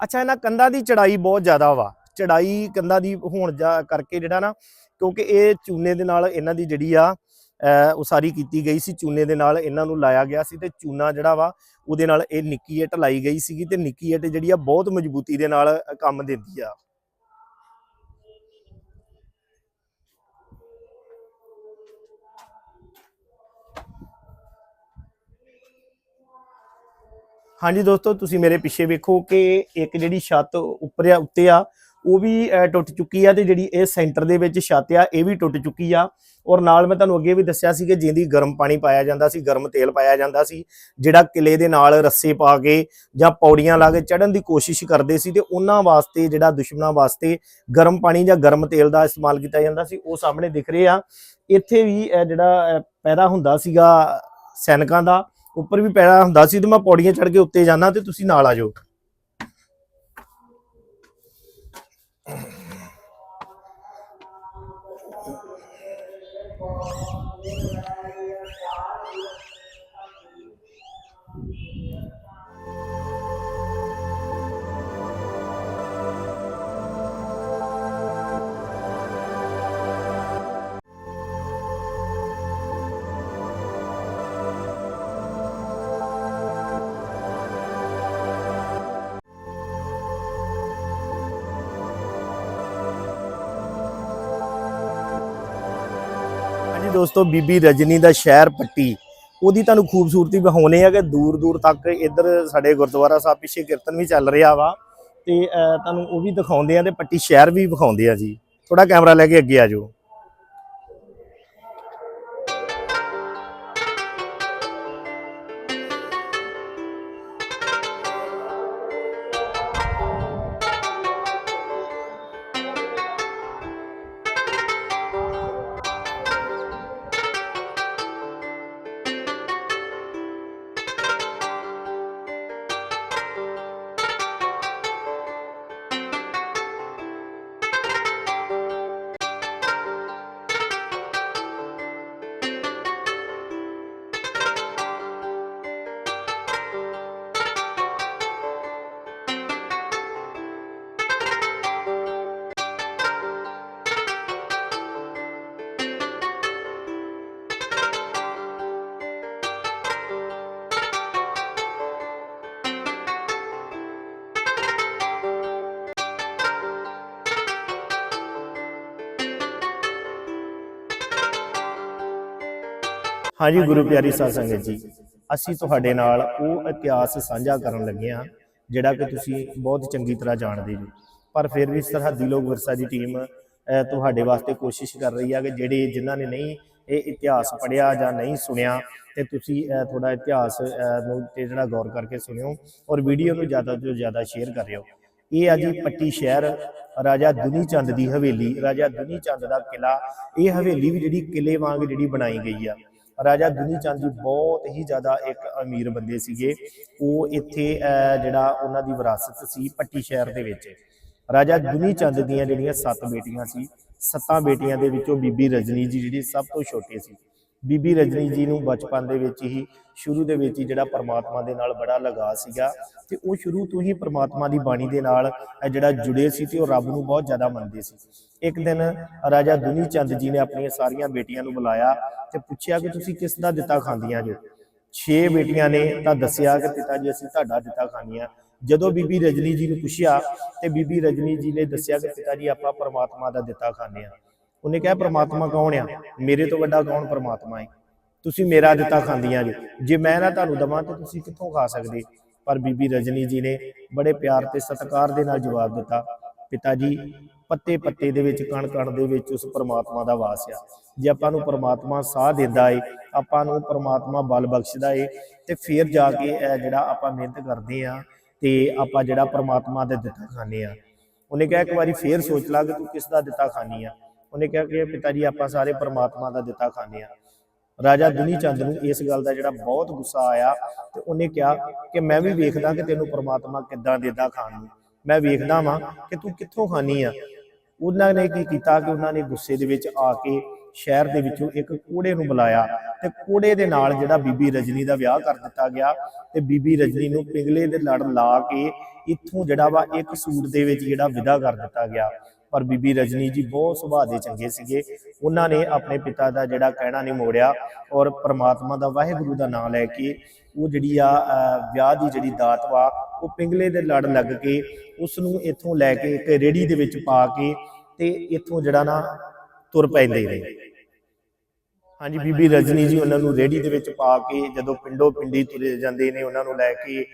ਅੱਛਾ, ਇਹਨਾਂ ਕੰਧਾਂ ਦੀ ਚੜਾਈ ਬਹੁਤ ਜ਼ਿਆਦਾ ਵਾ। ਚੜਾਈ ਕੰਧਾਂ ਦੀ ਹੋਣ ਜਾ ਕਰਕੇ ਜਿਹੜਾ ਨਾ, ਕਿਉਂਕਿ ਇਹ ਚੂਨੇ ਦੇ ਨਾਲ ਇਹਨਾਂ ਦੀ ਜਿਹੜੀ ਆ ਉਸਾਰੀ ਕੀਤੀ ਗਈ ਸੀ। ਚੂਨੇ ਦੇ ਨਾਲ ਇਹਨਾਂ ਨੂੰ ਲਾਇਆ ਗਿਆ ਸੀ ਤੇ ਚੂਨਾ ਜਿਹੜਾ ਵਾ, ਉਹਦੇ ਨਾਲ ਇਹ ਨਿੱਕੀ ਇੱਟ ਲਾਈ ਗਈ ਸੀਗੀ ਤੇ ਨਿੱਕੀ ਇੱਟ ਜਿਹੜੀ ਆ ਬਹੁਤ ਮਜ਼ਬੂਤੀ ਦੇ ਨਾਲ ਕੰਮ ਦਿੰਦੀ ਆ। ਹਾਂਜੀ ਦੋਸਤੋ, ਤੁਸੀਂ ਮੇਰੇ ਪਿੱਛੇ ਵੇਖੋ ਕਿ ਇੱਕ ਜਿਹੜੀ ਛੱਤ ਉੱਪਰ ਆ, ਉੱਤੇ ਆ ਉਹ ਵੀ ਟੁੱਟ ਚੁੱਕੀ ਆ ਤੇ ਜਿਹੜੀ ਇਹ ਸੈਂਟਰ ਦੇ ਵਿੱਚ ਛੱਤ ਆ, ਇਹ ਵੀ ਟੁੱਟ ਚੁੱਕੀ ਆ। ਔਰ ਨਾਲ ਮੈਂ ਤੁਹਾਨੂੰ ਅੱਗੇ ਵੀ ਦੱਸਿਆ ਸੀ ਕਿ ਜਿੰਦੀ ਗਰਮ ਪਾਣੀ ਪਾਇਆ ਜਾਂਦਾ ਸੀ, ਗਰਮ ਤੇਲ ਪਾਇਆ ਜਾਂਦਾ ਸੀ, ਜਿਹੜਾ ਕਿਲੇ ਦੇ ਨਾਲ ਰੱਸੇ ਪਾ ਕੇ ਜਾਂ ਪੌੜੀਆਂ ਲਾ ਕੇ ਚੜਨ ਦੀ ਕੋਸ਼ਿਸ਼ ਕਰਦੇ ਸੀ ਤੇ ਉਹਨਾਂ ਵਾਸਤੇ, ਜਿਹੜਾ ਦੁਸ਼ਮਣਾਂ ਵਾਸਤੇ ਗਰਮ ਪਾਣੀ ਜਾਂ ਗਰਮ ਤੇਲ ਦਾ ਇਸਤੇਮਾਲ ਕੀਤਾ ਜਾਂਦਾ ਸੀ, ਉਹ ਸਾਹਮਣੇ ਦਿਖ ਰਹੇ ਆ। ਇੱਥੇ ਵੀ ਜਿਹੜਾ ਪੈਦਾ ਹੁੰਦਾ ਸੀਗਾ ਸੈਨਿਕਾਂ ਦਾ, ਉੱਪਰ ਵੀ ਪੈਦਾ ਹੁੰਦਾ ਸੀ ਤੇ ਮੈਂ ਪੌੜੀਆਂ ਚੜ ਕੇ ਉੱਤੇ ਜਾਣਾ ਤੇ ਤੁਸੀਂ ਨਾਲ ਆ ਜਾਓ। ਦੋਸਤੋ, ਬੀਬੀ ਰਜਨੀ ਦਾ ਸ਼ਹਿਰ ਪੱਟੀ। ਉਹਦੀ ਤੁਹਾਨੂੰ ਖੂਬਸੂਰਤੀ ਵਿਖਾਉਣੇ ਆ ਕਿ ਦੂਰ ਦੂਰ ਤੱਕ ਇੱਧਰ ਸਾਡੇ ਗੁਰਦੁਆਰਾ ਸਾਹਿਬ ਪਿੱਛੇ ਕੀਰਤਨ ਵੀ ਚੱਲ ਰਿਹਾ ਵਾ। ਤੇ ਤੁਹਾਨੂੰ ਉਹ ਵੀ ਦਿਖਾਉਂਦੇ ਆ ਤੇ ਪੱਟੀ ਸ਼ਹਿਰ ਵੀ ਵਿਖਾਉਂਦੇ ਆ ਜੀ। ਥੋੜਾ ਕੈਮਰਾ ਲੈ ਕੇ ਅੱਗੇ ਆ ਜਾਓ। ਹਾਂਜੀ ਗੁਰੂ ਪਿਆਰੀ ਸਾਧ ਸੰਗਤ ਜੀ ਅਸੀਂ ਤੁਹਾਡੇ ਨਾਲ ਉਹ ਇਤਿਹਾਸ ਸਾਂਝਾ ਕਰਨ ਲੱਗੇ ਹਾਂ ਜਿਹੜਾ ਕਿ ਤੁਸੀਂ ਬਹੁਤ ਚੰਗੀ ਤਰ੍ਹਾਂ ਜਾਣਦੇ ਜੀ ਪਰ ਫਿਰ ਵੀ ਸਰਹੱਦੀ ਲੋਕ ਵਿਰਸਾ ਦੀ ਟੀਮ ਤੁਹਾਡੇ ਵਾਸਤੇ ਕੋਸ਼ਿਸ਼ ਕਰ ਰਹੀ ਆ ਕਿ ਜਿਹੜੇ ਜਿਨ੍ਹਾਂ ਨੇ ਨਹੀਂ ਇਹ ਇਤਿਹਾਸ ਪੜ੍ਹਿਆ ਜਾਂ ਨਹੀਂ ਸੁਣਿਆ ਤੇ ਤੁਸੀਂ ਅਹ, ਥੋੜਾ ਇਤਿਹਾਸ ਨੂੰ ਤੇ ਜਿਹੜਾ ਗੌਰ ਕਰਕੇ ਸੁਣਿਓ ਔਰ ਵੀਡੀਓ ਨੂੰ ਜ਼ਿਆਦਾ ਤੋਂ ਜ਼ਿਆਦਾ ਸ਼ੇਅਰ ਕਰਿਓ। ਇਹ ਆ ਜੀ ਪੱਟੀ ਸ਼ਹਿਰ ਰਾਜਾ ਦੁਨੀ ਚੰਦ ਦੀ ਹਵੇਲੀ ਰਾਜਾ ਦੁਨੀ ਚੰਦ ਦਾ ਕਿਲਾ ਇਹ ਹਵੇਲੀ ਵੀ ਜਿਹੜੀ ਕਿਲੇ ਵਾਂਗ ਜਿਹੜੀ ਬਣਾਈ ਗਈ ਆ। ਰਾਜਾ ਦੁਨੀ ਚੰਦ ਜੀ ਬਹੁਤ ਹੀ ਜ਼ਿਆਦਾ ਇੱਕ ਅਮੀਰ ਬੰਦੇ ਸੀਗੇ। ਉਹ ਇੱਥੇ ਅਹ, ਜਿਹੜਾ ਉਹਨਾਂ ਦੀ ਵਿਰਾਸਤ ਸੀ ਪੱਟੀ ਸ਼ਹਿਰ ਦੇ ਵਿੱਚ। ਰਾਜਾ ਦੁਨੀ ਚੰਦ ਦੀਆਂ ਜਿਹੜੀਆਂ ਸੱਤ ਬੇਟੀਆਂ ਸੀ ਸੱਤਾਂ ਬੇਟੀਆਂ ਦੇ ਵਿੱਚੋਂ ਬੀਬੀ ਰਜਨੀ ਜੀ ਜਿਹੜੀ ਸਭ ਤੋਂ ਛੋਟੀ ਸੀ। ਬੀਬੀ ਰਜਨੀ ਜੀ ਨੂੰ ਬਚਪਨ ਦੇ ਵਿੱਚ ਹੀ, ਸ਼ੁਰੂ ਦੇ ਵਿੱਚ ਹੀ ਜਿਹੜਾ ਪਰਮਾਤਮਾ ਦੇ ਨਾਲ ਬੜਾ ਲਗਾਅ ਸੀਗਾ ਤੇ ਉਹ ਸ਼ੁਰੂ ਤੋਂ ਹੀ ਪਰਮਾਤਮਾ ਦੀ ਬਾਣੀ ਦੇ ਨਾਲ ਜਿਹੜਾ ਜੁੜੇ ਸੀ ਤੇ ਉਹ ਰੱਬ ਨੂੰ ਬਹੁਤ ਜ਼ਿਆਦਾ ਮੰਨਦੇ ਸੀ। ਇੱਕ ਦਿਨ ਰਾਜਾ ਦੁਨੀ ਚੰਦ ਜੀ ਨੇ ਆਪਣੀਆਂ ਸਾਰੀਆਂ ਬੇਟੀਆਂ ਨੂੰ ਬੁਲਾਇਆ ਤੇ ਪੁੱਛਿਆ ਕਿ ਤੁਸੀਂ ਕਿਸ ਦਾ ਦਿੱਤਾ ਖਾਂਦੀਆਂ ਜੋ? ਛੇ ਬੇਟੀਆਂ ਨੇ ਤਾਂ ਦੱਸਿਆ ਕਿ ਪਿਤਾ ਜੀ, ਅਸੀਂ ਤੁਹਾਡਾ ਦਿੱਤਾ ਖਾਂਦੀਆਂ। ਜਦੋਂ ਬੀਬੀ ਰਜਨੀ ਜੀ ਨੂੰ ਪੁੱਛਿਆ ਤੇ ਬੀਬੀ ਰਜਨੀ ਜੀ ਨੇ ਦੱਸਿਆ ਕਿ ਪਿਤਾ ਜੀ, ਆਪਾਂ ਪਰਮਾਤਮਾ ਦਾ ਦਿੱਤਾ ਖਾਂਦੇ ਆ ਉਹਨੇ ਕਿਹਾ, ਪਰਮਾਤਮਾ ਕੌਣ ਆ? ਮੇਰੇ ਤੋਂ ਵੱਡਾ ਕੌਣ ਪਰਮਾਤਮਾ ਹੈ ਤੁਸੀਂ ਮੇਰਾ ਦਿੱਤਾ ਖਾਂਦੀਆਂ ਜੀ। ਜੇ ਮੈਂ ਨਾ ਤੁਹਾਨੂੰ ਦਵਾਂ ਤਾਂ ਤੁਸੀਂ ਕਿੱਥੋਂ ਖਾ ਸਕਦੇ? ਪਰ ਬੀਬੀ ਰਜਨੀ ਜੀ ਨੇ ਬੜੇ ਪਿਆਰ ਤੇ ਸਤਿਕਾਰ ਦੇ ਨਾਲ ਜਵਾਬ ਦਿੱਤਾ, ਪਿਤਾ ਜੀ ਪੱਤੇ ਪੱਤੇ ਦੇ ਵਿੱਚ ਕਣ ਕਣ ਦੇ ਵਿੱਚ ਉਸ ਪਰਮਾਤਮਾ ਦਾ ਵਾਸ ਆ। ਜੇ ਆਪਾਂ ਨੂੰ ਪਰਮਾਤਮਾ ਸਾਹ ਦਿੰਦਾ ਏ, ਆਪਾਂ ਨੂੰ ਪਰਮਾਤਮਾ ਬਲ ਬਖਸ਼ਦਾ ਏ, ਤੇ ਫਿਰ ਜਾ ਕੇ ਇਹ ਜਿਹੜਾ ਆਪਾਂ ਮਿਹਨਤ ਕਰਦੇ ਆ, ਤੇ ਆਪਾਂ ਜਿਹੜਾ ਪਰਮਾਤਮਾ ਦਾ ਦਿੱਤਾ ਖਾਂਦੇ ਆ। ਉਹਨੇ ਕਿਹਾ, ਇੱਕ ਵਾਰੀ ਫੇਰ ਸੋਚ ਲਾ ਕਿ ਤੂੰ ਕਿਸ ਦਾ ਦਿੱਤਾ ਖਾਨੀ ਆ? ਉਹਨੇ ਕਿਹਾ ਕਿ ਪਿਤਾ ਜੀ, ਆਪਾਂ ਸਾਰੇ ਪਰਮਾਤਮਾ ਦਾ ਦਿੱਤਾ ਖਾਂਦੇ ਆ ਰਾਜਾ ਦੁਨੀ ਚੰਦ ਨੂੰ ਇਸ ਗੱਲ ਦਾ ਜਿਹੜਾ ਬਹੁਤ ਗੁੱਸਾ ਆਇਆ ਤੇ ਉਹਨੇ ਕਿਹਾ ਕਿ ਮੈਂ ਵੀ ਵੇਖਦਾ ਕਿ ਤੈਨੂੰ ਪਰਮਾਤਮਾ ਕਿੱਦਾਂ ਦਿੰਦਾ ਖਾਣ ਨੂੰ। ਮੈਂ ਵੇਖਦਾ ਵਾਂ ਕਿ ਤੂੰ ਕਿੱਥੋਂ ਖਾਨੀ ਆ। ਉਹਨਾਂ ਨੇ ਕੀ ਕੀਤਾ ਕਿ ਉਹਨਾਂ ਨੇ ਗੁੱਸੇ ਦੇ ਵਿੱਚ ਆ ਕੇ ਸ਼ਹਿਰ ਦੇ ਵਿੱਚੋਂ ਇੱਕ ਕੋੜੇ ਨੂੰ ਬੁਲਾਇਆ ਤੇ ਕੋੜੇ ਦੇ ਨਾਲ ਜਿਹੜਾ ਬੀਬੀ ਰਜਨੀ ਦਾ ਵਿਆਹ ਕਰ ਦਿੱਤਾ ਗਿਆ ਤੇ ਬੀਬੀ ਰਜਨੀ ਨੂੰ ਪਿੰਗਲੇ ਦੇ ਲੜ ਲਾ ਕੇ ਇੱਥੋਂ ਜਿਹੜਾ ਵਾ ਇੱਕ ਸੂਟ ਦੇ ਵਿੱਚ ਜਿਹੜਾ ਵਿਦਾ ਕਰ ਦਿੱਤਾ ਗਿਆ। ਪਰ ਬੀਬੀ ਰਜਨੀ ਜੀ ਬਹੁਤ ਸੁਭਾਅ ਦੇ ਚੰਗੇ ਸੀਗੇ। ਉਹਨਾਂ ਨੇ ਆਪਣੇ ਪਿਤਾ ਦਾ ਜਿਹੜਾ ਕਹਿਣਾ ਨਹੀਂ ਮੋੜਿਆ ਔਰ ਪ੍ਰਮਾਤਮਾ ਦਾ ਵਾਹਿਗੁਰੂ ਦਾ ਨਾਮ ਲੈ ਕੇ ਉਹ ਜਿਹੜੀ ਆ ਵਿਆਹ ਦੀ ਜਿਹੜੀ ਦਾਤ ਵਾ, ਉਹ ਪਿੰਗਲੇ ਦੇ ਲੜ ਲੱਗ ਕੇ ਉਸ ਨੂੰ ਇੱਥੋਂ ਲੈ ਕੇ ਇੱਕ ਰੇੜੀ ਦੇ ਵਿੱਚ ਪਾ ਕੇ ਤੇ ਇੱਥੋਂ ਜਿਹੜਾ ਨਾ ਤੁਰ ਪੈਂਦੇ ਰਹੇ। ਹਾਂਜੀ, ਬੀਬੀ ਰਜਨੀ ਜੀ ਉਹਨਾਂ ਨੂੰ ਰੇੜੀ ਦੇ ਵਿੱਚ ਪਾ ਕੇ ਜਦੋਂ ਪਿੰਡੋਂ ਪਿੰਡੀ ਤੁਰੇ ਜਾਂਦੇ ਨੇ, ਉਹਨਾਂ ਨੂੰ ਲੈ ਕੇ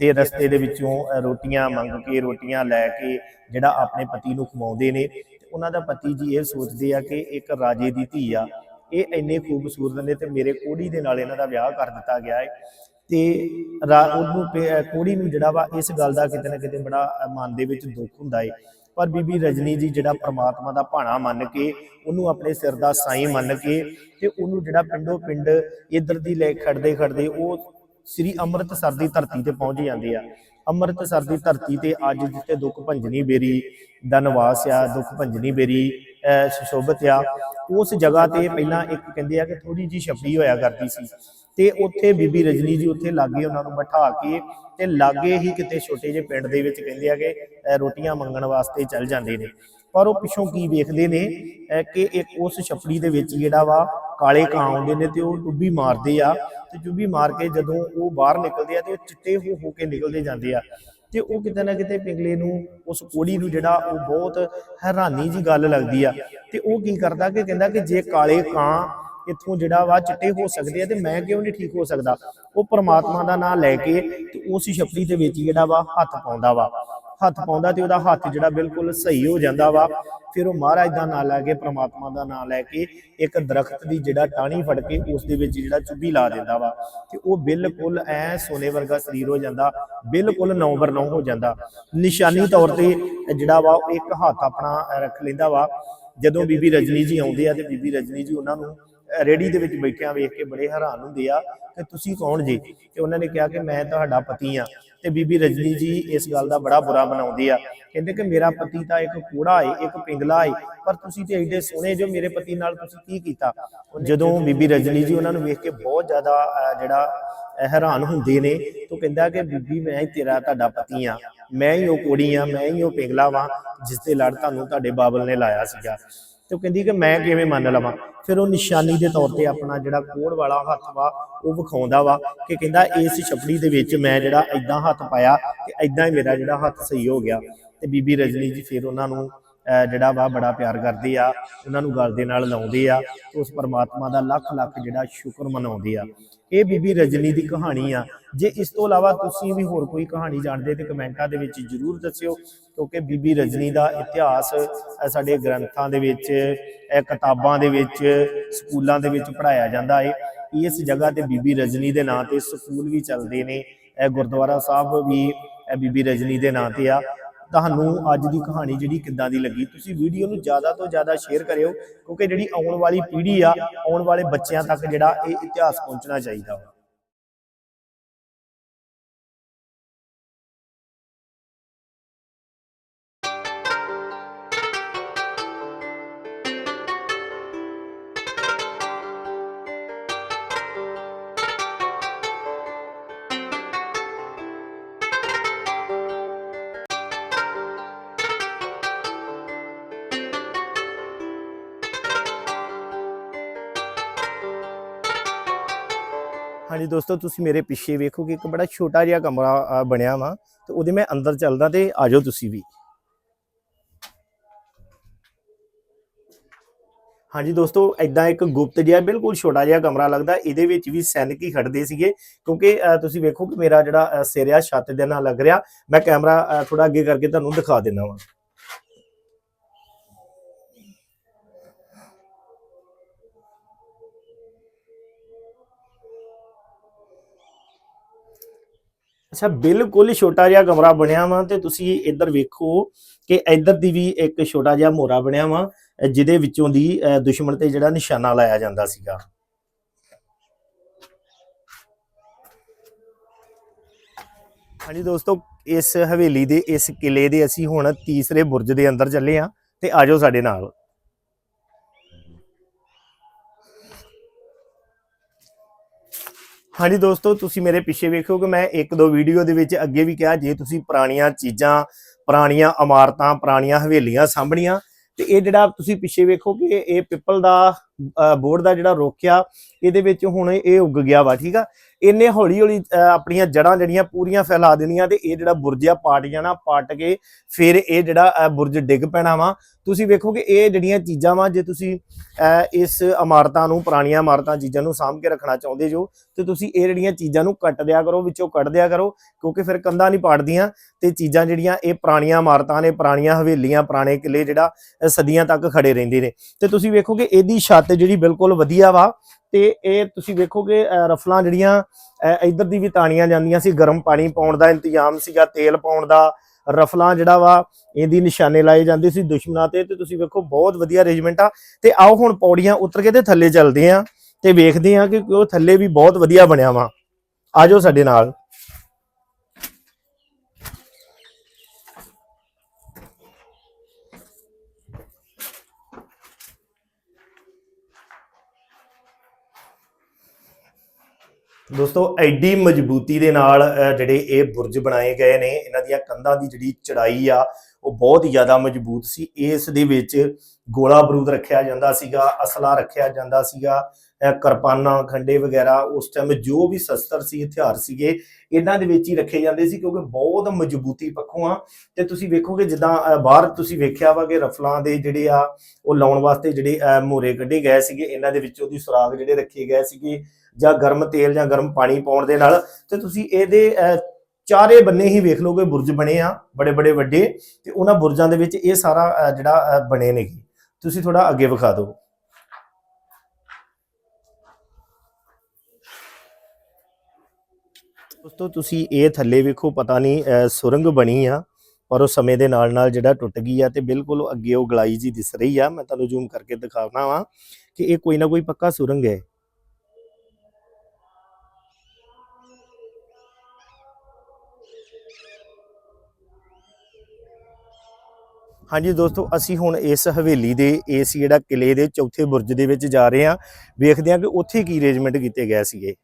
ਤੇ ਰਸਤੇ ਦੇ ਵਿੱਚੋਂ ਰੋਟੀਆਂ ਮੰਗ ਕੇ, ਰੋਟੀਆਂ ਲੈ ਕੇ ਜਿਹੜਾ ਆਪਣੇ ਪਤੀ ਨੂੰ ਖਵਾਉਂਦੇ ਨੇ। ਤੇ ਉਹਨਾਂ ਦਾ ਪਤੀ ਜੀ ਇਹ ਸੋਚਦੇ ਆ ਕਿ ਇੱਕ ਰਾਜੇ ਦੀ ਧੀ ਆ। ਇਹ ਇੰਨੇ ਖੂਬਸੂਰਤ ਨੇ ਤੇ ਮੇਰੇ ਕੋੜੀ ਦੇ ਨਾਲ ਇਹਨਾਂ ਦਾ ਵਿਆਹ ਕਰ ਦਿੱਤਾ ਗਿਆ ਹੈ ਤੇ ਰਾ- ਉਹਨੂੰ ਪੇ- ਕੋੜੀ ਨੂੰ ਜਿਹੜਾ ਵਾ ਇਸ ਗੱਲ ਦਾ ਕਿਤੇ ਨਾ ਕਿਤੇ ਬੜਾ ਮਨ ਦੇ ਵਿੱਚ ਦੁੱਖ ਹੁੰਦਾ ਏ। ਪਰ ਬੀਬੀ ਰਜਨੀ ਜੀ ਜਿਹੜਾ ਪ੍ਰਮਾਤਮਾ ਦਾ ਭਾਣਾ ਮੰਨ ਕੇ, ਉਹਨੂੰ ਆਪਣੇ ਸਿਰ ਦਾ ਸਾਈਂ ਮੰਨ ਕੇ ਤੇ ਉਹਨੂੰ ਜਿਹੜਾ ਪਿੰਡੋਂ ਪਿੰਡ ਇਧਰ ਦੀ ਲੈ ਖੜਦੇ ਖੜਦੇ ਉਹ ਸ੍ਰੀ ਅੰਮ੍ਰਿਤਸਰ ਦੀ ਧਰਤੀ ਤੇ ਪਹੁੰਚ ਜਾਂਦੇ ਆ। ਅੰਮ੍ਰਿਤਸਰ ਦੀ ਧਰਤੀ ਤੇ ਅੱਜ ਜਿੱਥੇ ਦੁੱਖ ਭੰਜਨੀ ਬੇਰੀ ਦਾ ਨਿਵਾਸ ਆ ਦੁੱਖ ਭੰਜਨੀ ਬੇਰੀ ਅਹ, ਸੁਸ਼ੋਭਿਤ ਆ ਉਸ ਜਗ੍ਹਾ ਤੇ ਪਹਿਲਾਂ ਇੱਕ ਕਹਿੰਦੇ ਆ ਕਿ ਥੋੜੀ ਜੀ ਛਪੜੀ ਹੋਇਆ ਕਰਦੀ ਸੀ। ਤੇ ਉੱਥੇ ਬੀਬੀ ਰਜਨੀ ਜੀ ਉੱਥੇ ਲਾਗੇ ਉਹਨਾਂ ਨੂੰ ਬਿਠਾ ਕੇ ਤੇ ਲਾਗੇ ਹੀ ਕਿਤੇ ਛੋਟੇ ਜਿਹੇ ਪਿੰਡ ਦੇ ਵਿੱਚ ਕਹਿੰਦੇ ਆ ਕਿ ਰੋਟੀਆਂ ਮੰਗਣ ਵਾਸਤੇ ਚੱਲ ਜਾਂਦੇ ਨੇ। ਪਰ ਉਹ ਪਿੱਛੋਂ ਕੀ ਵੇਖਦੇ ਨੇ ਕਿ ਇੱਕ ਉਸ ਛਪੜੀ ਦੇ ਵਿੱਚ ਜਿਹੜਾ ਵਾ ਕਾਲੇ ਕਾਂ ਆਉਂਦੇ ਨੇ ਤੇ ਉਹ ਡੁੱਬੀ ਮਾਰਦੇ ਆ ਤੇ ਡੁੱਬੀ ਮਾਰ ਕੇ ਜਦੋਂ ਉਹ ਬਾਹਰ ਨਿਕਲਦੇ ਆ ਤੇ ਉਹ ਚਿੱਟੇ ਹੋ ਹੋ ਕੇ ਨਿਕਲਦੇ ਜਾਂਦੇ ਆ। ਤੇ ਉਹ ਕਿਤੇ ਨਾ ਕਿਤੇ ਪਿੰਗਲੇ ਨੂੰ, ਉਸ ਕੋੜੀ ਨੂੰ ਜਿਹੜਾ ਉਹ ਬਹੁਤ ਹੈਰਾਨੀ ਜੀ ਗੱਲ ਲੱਗਦੀ ਆ। ਤੇ ਉਹ ਕੀ ਕਰਦਾ ਕਿ ਕਹਿੰਦਾ ਕਿ ਜੇ ਕਾਲੇ ਕਾਂ ਇੱਥੋਂ ਜਿਹੜਾ ਵਾ ਚਿੱਟੇ ਹੋ ਸਕਦੇ ਆ ਤੇ ਮੈਂ ਕਿਉਂ ਨਹੀਂ ਠੀਕ ਹੋ ਸਕਦਾ? ਉਹ ਪ੍ਰਮਾਤਮਾ ਦਾ ਨਾਮ ਲੈ ਕੇ ਤੇ ਉਸ ਛਪੜੀ ਦੇ ਵਿੱਚ ਜਿਹੜਾ ਵਾ ਹੱਥ ਪਾਉਂਦਾ ਵਾ। ਹੱਥ ਪਾਉਂਦਾ ਤੇ ਉਹਦਾ ਹੱਥ ਜਿਹੜਾ ਬਿਲਕੁਲ ਸਹੀ ਹੋ ਜਾਂਦਾ ਵਾ। ਫਿਰ ਉਹ ਮਹਾਰਾਜ ਦਾ ਨਾਮ ਲੈ ਕੇ, ਪ੍ਰਮਾਤਮਾ ਦਾ ਨਾਮ ਲੈ ਕੇ ਇੱਕ ਦਰਖਤ ਦੀ ਜਿਹੜਾ ਟਾਹਣੀ ਫੜ ਕੇ ਉਸ ਦੇ ਵਿੱਚ ਜਿਹੜਾ ਚੁੱਭੀ ਲਾ ਦਿੰਦਾ ਵਾ। ਤੇ ਉਹ ਬਿਲਕੁਲ ਐ ਸੋਨੇ ਵਰਗਾ ਸਰੀਰ ਹੋ ਜਾਂਦਾ, ਬਿਲਕੁਲ ਨੌਬਰ ਨੌ ਹੋ ਜਾਂਦਾ। ਨਿਸ਼ਾਨੀ ਤੌਰ ਤੇ ਜਿਹੜਾ ਵਾ ਉਹ ਇੱਕ ਹੱਥ ਆਪਣਾ ਰੱਖ ਲੈਂਦਾ ਵਾ। ਜਦੋਂ ਬੀਬੀ ਰਜਨੀ ਜੀ ਆਉਂਦੇ ਆ ਤੇ ਬੀਬੀ ਰਜਨੀ ਜੀ ਉਹਨਾਂ ਨੂੰ ਰੇੜੀ ਦੇ ਵਿੱਚ ਬੈਠਿਆਂ ਵੇਖ ਕੇ ਬੜੇ ਹੈਰਾਨ ਹੁੰਦੇ ਆ ਕਿ ਤੁਸੀਂ ਕੌਣ ਜੀ? ਤੇ ਉਹਨਾਂ ਨੇ ਕਿਹਾ ਕਿ ਮੈਂ ਤੁਹਾਡਾ ਪਤੀ ਆ। ਤੇ ਬੀਬੀ ਰਜਨੀ ਜੀ ਇਸ ਗੱਲ ਦਾ ਬੜਾ ਬੁਰਾ ਮਨਾਉਂਦੀ ਆ। ਕਹਿੰਦੇ ਕਿ ਮੇਰਾ ਪਤੀ ਤਾਂ ਇੱਕ ਕੂੜਾ ਏ, ਇੱਕ ਪਿੰਗਲਾ ਏ, ਪਰ ਤੁਸੀਂ ਤੇ ਐਡੇ ਸੋਹਣੇ ਜੋ ਮੇਰੇ ਪਤੀ ਨਾਲ ਤੁਸੀਂ ਕੀ ਕੀਤਾ? ਜਦੋਂ ਬੀਬੀ ਰਜਨੀ ਜੀ ਉਹਨਾਂ ਨੂੰ ਵੇਖ ਕੇ ਬਹੁਤ ਜ਼ਿਆਦਾ ਜਿਹੜਾ ਹੈਰਾਨ ਹੁੰਦੇ ਨੇ, ਤਾਂ ਕਹਿੰਦਾ ਕਿ ਬੀਬੀ ਮੈਂ ਹੀ ਤੇਰਾ ਤੁਹਾਡਾ ਪਤੀ ਆ। ਮੈਂ ਹੀ ਉਹ ਕੁੜੀ ਆ, ਮੈਂ ਹੀ ਉਹ ਪਿੰਗਲਾ ਵਾਂ, ਜਿਸ ਤੇ ਲੜ ਤੁਹਾਨੂੰ ਤੁਹਾਡੇ ਬਾਬਲ ਨੇ ਲਾਇਆ ਸੀਗਾ। ਤੇ ਉਹ ਕਹਿੰਦੀ ਕਿ ਮੈਂ ਕਿਵੇਂ ਮੰਨ ਲਵਾਂ। ਫਿਰ ਉਹ ਨਿਸ਼ਾਨੀ ਦੇ ਤੌਰ ਤੇ ਆਪਣਾ ਜਿਹੜਾ ਕੋੜ ਵਾਲਾ ਹੱਥ ਵਾ, ਉਹ ਵਿਖਾਉਂਦਾ ਵਾ ਕਿ ਕਹਿੰਦਾ ਇਸ ਛਪੜੀ ਦੇ ਵਿੱਚ ਮੈਂ ਜਿਹੜਾ ਐਦਾਂ ਹੱਥ ਪਾਇਆ ਤੇ ਐਦਾਂ ਹੀ ਮੇਰਾ ਜਿਹੜਾ ਹੱਥ ਸਹੀ ਹੋ ਗਿਆ। ਤੇ ਬੀਬੀ ਰਜਨੀ ਜੀ ਫਿਰ ਉਹਨਾਂ ਨੂੰ ਅਹ ਜਿਹੜਾ ਵਾ ਬੜਾ ਪਿਆਰ ਕਰਦੇ ਆ, ਉਹਨਾਂ ਨੂੰ ਗਲ ਦੇ ਨਾਲ ਲਾਉਂਦੇ ਆ ਉਸ ਪਰਮਾਤਮਾ ਦਾ ਲੱਖ ਲੱਖ ਜਿਹੜਾ ਸ਼ੁਕਰ ਮਨਾਉਂਦੇ ਆ। ਇਹ ਬੀਬੀ ਰਜਨੀ ਦੀ ਕਹਾਣੀ ਆ। ਜੇ ਇਸ ਤੋਂ ਇਲਾਵਾ ਤੁਸੀਂ ਵੀ ਹੋਰ ਕੋਈ ਕਹਾਣੀ ਜਾਣਦੇ ਤੇ ਕਮੈਂਟਾਂ ਦੇ ਵਿੱਚ ਜਰੂਰ ਦੱਸਿਓ। ਕਿਉਂਕਿ ਬੀਬੀ ਰਜਨੀ ਦਾ ਇਤਿਹਾਸ ਅਹ ਸਾਡੇ ਗ੍ਰੰਥਾਂ ਦੇ ਵਿੱਚ, ਇਹ ਕਿਤਾਬਾਂ ਦੇ ਵਿੱਚ, ਸਕੂਲਾਂ ਦੇ ਵਿੱਚ ਪੜਾਇਆ ਜਾਂਦਾ ਹੈ ਇਸ ਜਗ੍ਹਾ ਤੇ ਬੀਬੀ ਰਜਨੀ ਦੇ ਨਾਂ ਤੇ ਸਕੂਲ ਵੀ ਚੱਲਦੇ ਨੇ। ਇਹ ਗੁਰਦੁਆਰਾ ਸਾਹਿਬ ਵੀ ਇਹ ਬੀਬੀ ਰਜਨੀ ਦੇ ਨਾਂ ਤੇ ਆ। ਤੁਹਾਨੂੰ ਅੱਜ ਦੀ ਕਹਾਣੀ ਜਿਹੜੀ ਕਿੱਦਾਂ ਦੀ ਲੱਗੀ, ਤੁਸੀਂ ਵੀਡੀਓ ਨੂੰ ਜ਼ਿਆਦਾ ਤੋਂ ਜ਼ਿਆਦਾ ਸ਼ੇਅਰ ਕਰਿਓ, ਕਿਉਂਕਿ ਜਿਹੜੀ ਆਉਣ ਵਾਲੀ ਪੀੜ੍ਹੀ ਆ, ਆਉਣ ਵਾਲੇ ਬੱਚਿਆਂ ਤੱਕ ਜਿਹੜਾ ਇਹ ਇਤਿਹਾਸ ਪਹੁੰਚਣਾ ਚਾਹੀਦਾ ਹਾਂਜੀ ਦੋਸਤੋ ਤੁਸੀਂ ਮੇਰੇ ਪਿੱਛੇ ਵੇਖੋ ਕਿ ਇੱਕ ਬੜਾ ਛੋਟਾ ਜਿਹਾ ਕਮਰਾ ਬਣਿਆ ਵਾ ਤੇ ਉਹਦੇ ਮੈਂ ਅੰਦਰ ਚੱਲਦਾ ਤੇ ਆਜੋ ਤੁਸੀਂ ਵੀ। ਹਾਂਜੀ ਦੋਸਤੋ ਐਦਾਂ ਇੱਕ ਗੁਪਤ ਜਿਹਾ ਬਿਲਕੁਲ ਛੋਟਾ ਜਿਹਾ ਕਮਰਾ ਲੱਗਦਾ ਇਹਦੇ ਵਿੱਚ ਵੀ ਸੈਨਿਕ ਹੀ ਖੜਦੇ ਸੀਗੇ ਕਿਉਂਕਿ ਅ, ਤੁਸੀਂ ਵੇਖੋ ਕਿ ਮੇਰਾ ਜਿਹੜਾ ਅ, ਸਿਰ ਆ ਛੱਤ ਦੇ ਨਾਲ ਲੱਗ ਰਿਹਾ ਮੈਂ ਕੈਮਰਾ ਥੋੜਾ ਅੱਗੇ ਕਰਕੇ ਤੁਹਾਨੂੰ ਦਿਖਾ ਦਿੰਦਾ ਵਾਂ। ਅੱਛਾ, ਬਿਲਕੁਲ ਹੀ ਛੋਟਾ ਜਿਹਾ ਕਮਰਾ ਬਣਿਆ ਵਾ ਤੇ ਤੁਸੀਂ ਇੱਧਰ ਵੇਖੋ ਕਿ ਇੱਧਰ ਦੀ ਵੀ ਇੱਕ ਛੋਟਾ ਜਿਹਾ ਮੋਰਾ ਬਣਿਆ ਵਾ, ਜਿਹਦੇ ਵਿੱਚੋਂ ਦੀ, ਅਹ, ਦੁਸ਼ਮਣ ਤੇ ਜਿਹੜਾ ਨਿਸ਼ਾਨਾ ਲਾਇਆ ਜਾਂਦਾ ਸੀਗਾ। ਹਾਂਜੀ ਦੋਸਤੋ, ਇਸ ਹਵੇਲੀ ਦੇ, ਇਸ ਕਿਲੇ ਦੇ ਅਸੀਂ ਹੁਣ ਤੀਸਰੇ ਬੁਰਜ ਦੇ ਅੰਦਰ ਚੱਲੇ ਆ ਤੇ ਆਜੋ ਸਾਡੇ ਨਾਲ। ਹਾਂਜੀ ਦੋਸਤੋ, ਤੁਸੀਂ ਮੇਰੇ ਪਿੱਛੇ ਵੇਖੋ ਕਿ ਮੈਂ ਇੱਕ ਦੋ ਵੀਡੀਓ ਦੇ ਵਿੱਚ ਅੱਗੇ ਵੀ ਕਿਹਾ, ਜੇ ਤੁਸੀਂ ਪੁਰਾਣੀਆਂ ਚੀਜ਼ਾਂ, ਪੁਰਾਣੀਆਂ ਇਮਾਰਤਾਂ, ਪੁਰਾਣੀਆਂ ਹਵੇਲੀਆਂ ਸਾਂਭਣੀਆਂ, ਤੇ ਇਹ ਜਿਹੜਾ ਤੁਸੀਂ ਪਿੱਛੇ ਵੇਖੋ ਕਿ ਇਹ ਪਿੱਪਲ ਦਾ ਬੋਰਡ ਦਾ ਜਿਹੜਾ ਰੁੱਖ ਆ, ਇਹਦੇ ਵਿੱਚ ਹੁਣ ਇਹ ਉੱਗ ਗਿਆ ਵਾ, ਠੀਕ ਆ? ਇਹਨੇ ਹੌਲੀ ਹੌਲੀ ਅਹ, ਆਪਣੀਆਂ ਜੜਾਂ ਜਿਹੜੀਆਂ ਪੂਰੀਆਂ ਫੈਲਾ ਦੇਣੀਆਂ ਤੇ ਇਹ ਜਿਹੜਾ ਬੁਰਜ ਪਾਟ ਜਾਣਾ ਪੱਟ ਕੇ ਫਿਰ ਇਹ ਜਿਹੜਾ ਬੁਰਜ ਡਿੱਗ ਪੈਣਾ ਵਾ। ਤੁਸੀਂ ਵੇਖੋਗੇ ਇਹ ਜਿਹੜੀਆਂ ਚੀਜ਼ਾਂ ਵਾ ਜੇ ਤੁਸੀਂ ਇਸ ਇਮਾਰਤਾਂ ਨੂੰ ਪੁਰਾਣੀਆਂ ਇਮਾਰਤਾਂ ਚੀਜ਼ਾਂ ਨੂੰ ਸਾਂਭ ਕੇ ਰੱਖਣਾ ਚਾਹੁੰਦੇ ਜੋ ਤੇ ਤੁਸੀਂ ਇਹ ਜਿਹੜੀਆਂ ਚੀਜ਼ਾਂ ਨੂੰ ਕੱਟ ਦਿਆ ਕਰੋ ਵਿੱਚੋਂ ਕੱਢ ਦਿਆ ਕਰੋ ਕਿਉਂਕਿ ਫਿਰ ਕੰਧਾਂ ਨਹੀਂ ਪਾੜਦੀਆਂ। ਤੇ ਚੀਜ਼ਾਂ ਜਿਹੜੀਆਂ ਇਹ ਪੁਰਾਣੀਆਂ ਇਮਾਰਤਾਂ ਨੇ ਪੁਰਾਣੀਆਂ ਹਵੇਲੀਆਂ ਪੁਰਾਣੇ ਕਿਲੇ ਜਿਹੜਾ ਸਦੀਆਂ ਤੱਕ ਖੜੇ ਰਹਿੰਦੇ ਨੇ। ਤੇ ਤੁਸੀਂ ਵੇਖੋਗੇ ਇਹਦੀ ਛੱਤ ਜਿਹੜੀ ਬਿਲਕੁਲ ਵਧੀਆ ਵਾ ਤੇ ਇਹ ਤੁਸੀਂ ਵੇਖੋਗੇ ਅਹ, ਰਫਲਾਂ ਜਿਹੜੀਆਂ ਅਹ, ਇੱਧਰ ਦੀ ਵੀ ਤਾਣੀਆਂ ਜਾਂਦੀਆਂ ਸੀ ਗਰਮ ਪਾਣੀ ਪਾਉਣ ਦਾ ਇੰਤਜ਼ਾਮ ਸੀਗਾ ਤੇਲ ਪਾਉਣ ਦਾ ਰਫਲਾਂ ਜਿਹੜਾ ਵਾ ਇਹਦੀ ਨਿਸ਼ਾਨੇ ਲਾਏ ਜਾਂਦੇ ਸੀ ਦੁਸ਼ਮਣਾਂ ਤੇ ਤੇ ਤੁਸੀਂ ਵੇਖੋ ਬਹੁਤ ਵਧੀਆ ਅਰੇਂਜਮੈਂਟ ਆ। ਤੇ ਆਓ ਹੁਣ ਪੌੜੀਆਂ ਉਤਰ ਕੇ ਤੇ ਥੱਲੇ ਚੱਲਦੇ ਆ ਤੇ ਵੇਖਦੇ ਆ ਕਿ ਉਹ ਥੱਲੇ ਵੀ ਬਹੁਤ ਵਧੀਆ ਬਣਿਆ ਵਾ। ਆਜੋ ਸਾਡੇ ਨਾਲ। ਦੋਸਤੋ ਐਡੀ ਮਜ਼ਬੂਤੀ ਦੇ ਨਾਲ ਜਿਹੜੇ ਇਹ ਬੁਰਜ ਬਣਾਏ ਗਏ ਨੇ ਇਹਨਾਂ ਦੀਆਂ ਕੰਧਾਂ ਦੀ ਜਿਹੜੀ ਚੜਾਈ ਆ ਉਹ ਬਹੁਤ ਹੀ ਜ਼ਿਆਦਾ ਮਜ਼ਬੂਤ ਸੀ। ਇਸ ਦੇ ਵਿੱਚ ਗੋਲਾ ਬਰੂਦ ਰੱਖਿਆ ਜਾਂਦਾ ਸੀਗਾ ਅਸਲਾ ਰੱਖਿਆ ਜਾਂਦਾ ਸੀਗਾ ਅਹ, ਕਿਰਪਾਨਾਂ ਖੰਡੇ ਵਗੈਰਾ ਉਸ ਟਾਈਮ ਜੋ ਵੀ ਸ਼ਸਤਰ ਸੀ ਹਥਿਆਰ ਸੀਗੇ ਇਹਨਾਂ ਦੇ ਵਿੱਚ ਹੀ ਰੱਖੇ ਜਾਂਦੇ ਸੀ ਕਿਉਂਕਿ ਬਹੁਤ ਮਜ਼ਬੂਤੀ ਪੱਖੋਂ ਆ। ਤੇ ਤੁਸੀਂ ਵੇਖੋਗੇ ਜਿੱਦਾਂ ਬਾਹਰ ਤੁਸੀਂ ਵੇਖਿਆ ਵਾ ਕਿ ਰਫਲਾਂ ਦੇ ਜਿਹੜੇ ਆ ਉਹ ਲਾਉਣ ਵਾਸਤੇ ਜਿਹੜੇ ਅਹ, ਮੋਰੇ ਕੱਢੇ ਗਏ ਸੀਗੇ ਇਹਨਾਂ ਦੇ ਵਿੱਚ ਉਹਦੀ ਸੁਰਾਗ ਜਿਹੜੇ ਰੱਖੇ ਗਏ ਸੀਗੇ। ਜਾਂ ਗਰਮ ਤੇਲ ਜਾਂ ਗਰਮ ਪਾਣੀ ਪਾਉਣ ਦੇ ਨਾਲ ਤੇ ਤੁਸੀਂ ਇਹਦੇ ਅਹ, ਚਾਰੇ ਬੰਨੇ ਹੀ ਵੇਖ ਲਓਗੇ ਬੁਰਜ ਬਣੇ ਆ ਬੜੇ ਬੜੇ ਵੱਡੇ ਤੇ ਉਹਨਾਂ ਬੁਰਜਾਂ ਦੇ ਵਿੱਚ ਇਹ ਸਾਰਾ ਜਿਹੜਾ ਬਣੇ ਨੇਗੇ ਤੁਸੀਂ ਥੋੜਾ ਅੱਗੇ ਵਿਖਾ ਦਿਓ। ਦੋਸਤੋ ਤੁਸੀਂ ਇਹ ਥੱਲੇ ਵੇਖੋ ਪਤਾ ਨਹੀਂ ਅਹ, ਸੁਰੰਗ ਬਣੀ ਆ ਪਰ ਉਹ ਸਮੇਂ ਦੇ ਨਾਲ ਨਾਲ ਜਿਹੜਾ ਟੁੱਟ ਗਈ ਆ ਤੇ ਬਿਲਕੁਲ ਅੱਗੇ ਉਹ ਗਲਾਈ ਜੀ ਦਿਸ ਰਹੀ ਆ। ਮੈਂ ਤੁਹਾਨੂੰ ਜ਼ੂਮ ਕਰਕੇ ਦਿਖਾਉਣਾ ਵਾ ਕਿ ਇਹ ਕੋਈ ਨਾ ਕੋਈ ਪੱਕਾ ਸੁਰੰਗ ਹੈ। ਹਾਂਜੀ ਦੋਸਤੋ, ਅਸੀਂ ਹੁਣ ਇਸ ਹਵੇਲੀ ਦੇ, ਇਸ ਜਿਹੜਾ ਕਿਲੇ ਦੇ ਚੌਥੇ ਬੁਰਜ ਦੇ ਵਿੱਚ ਜਾ ਰਹੇ ਹਾਂ। ਵੇਖਦੇ ਹਾਂ ਕਿ ਉੱਥੇ ਕੀ ਅਰੇਂਜਮੈਂਟ ਕੀਤੇ ਗਏ ਸੀਗੇ।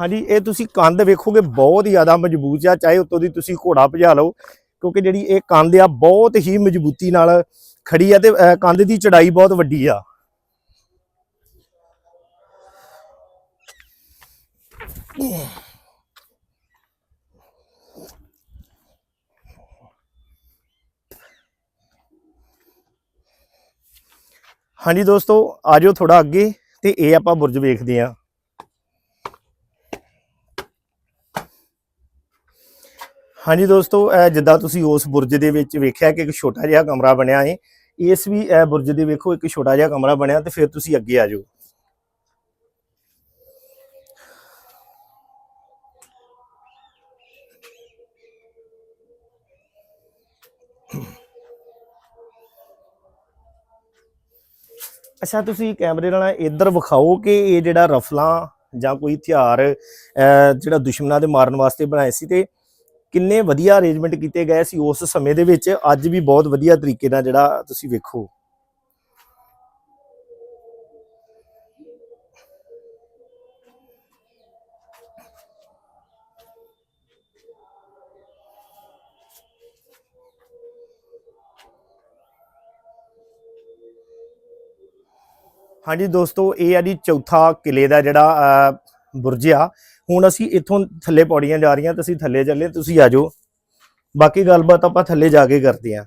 ਹਾਂਜੀ, ਇਹ ਤੁਸੀਂ ਕੰਧ ਵੇਖੋਗੇ, ਬਹੁਤ ਜ਼ਿਆਦਾ ਮਜ਼ਬੂਤ ਆ। ਚਾਹੇ ਉੱਤੋਂ ਦੀ ਤੁਸੀਂ ਘੋੜਾ ਭਜਾ ਲਓ, ਕਿਉਂਕਿ ਜਿਹੜੀ ਇਹ ਕੰਧ ਆ, ਬਹੁਤ ਹੀ ਮਜ਼ਬੂਤੀ ਨਾਲ ਖੜੀ ਆ ਤੇ ਕੰਧ ਦੀ ਚੜਾਈ ਬਹੁਤ ਵੱਡੀ ਆ। ਹਾਂਜੀ ਦੋਸਤੋ ਆਜੋ ਥੋੜਾ ਅੱਗੇ ਤੇ ਇਹ ਆਪਾਂ ਬੁਰਜ ਵੇਖਦੇ ਹਾਂ। ਹਾਂਜੀ ਦੋਸਤੋ, ਇਹ ਜਿੱਦਾਂ ਤੁਸੀਂ ਉਸ ਬੁਰਜ ਦੇ ਵਿੱਚ ਵੇਖਿਆ ਕਿ ਇੱਕ ਛੋਟਾ ਜਿਹਾ ਕਮਰਾ ਬਣਿਆ ਹੈ ਇਸ ਵੀ ਇਹ ਬੁਰਜ ਦੇ ਵੇਖੋ, ਇੱਕ ਛੋਟਾ ਜਿਹਾ ਕਮਰਾ ਬਣਿਆ ਤੇ ਫਿਰ ਤੁਸੀਂ ਅੱਗੇ ਆ ਜਾਓ ਅੱਛਾ, ਤੁਸੀਂ ਕੈਮਰੇ ਨਾਲ ਇੱਧਰ ਵਿਖਾਓ ਕਿ ਇਹ ਜਿਹੜਾ ਰਫਲਾਂ ਜਾਂ ਕੋਈ ਹਥਿਆਰ ਜਿਹੜਾ ਦੁਸ਼ਮਣਾਂ ਦੇ ਮਾਰਨ ਵਾਸਤੇ ਬਣਾਏ ਸੀ ਤੇ ਕਿੰਨੇ ਵਧੀਆ ਅਰੇਂਜਮੈਂਟ ਕੀਤੇ ਗਏ ਸੀ ਉਸ ਸਮੇਂ ਦੇ ਵਿੱਚ? ਅੱਜ ਵੀ ਬਹੁਤ ਵਧੀਆ ਤਰੀਕੇ ਨਾਲ ਜਿਹੜਾ ਤੁਸੀਂ ਵੇਖੋ। ਹਾਂਜੀ ਦੋਸਤੋ ਇਹ ਆ ਜੀ ਚੌਥਾ ਕਿਲੇ ਦਾ ਜਿਹੜਾ ਅਹ, ਬੁਰਜ ਆ। ਹੁਣ ਅਸੀਂ ਇੱਥੋਂ ਥੱਲੇ ਪੌੜੀਆਂ ਜਾ ਰਹੀਆਂ ਤੇ ਅਸੀਂ ਥੱਲੇ ਚੱਲੇ ਤੁਸੀਂ ਆ ਜਾਓ। ਬਾਕੀ ਗੱਲਬਾਤ ਆਪਾਂ ਥੱਲੇ ਜਾ ਕੇ ਕਰਦੇ ਹਾਂ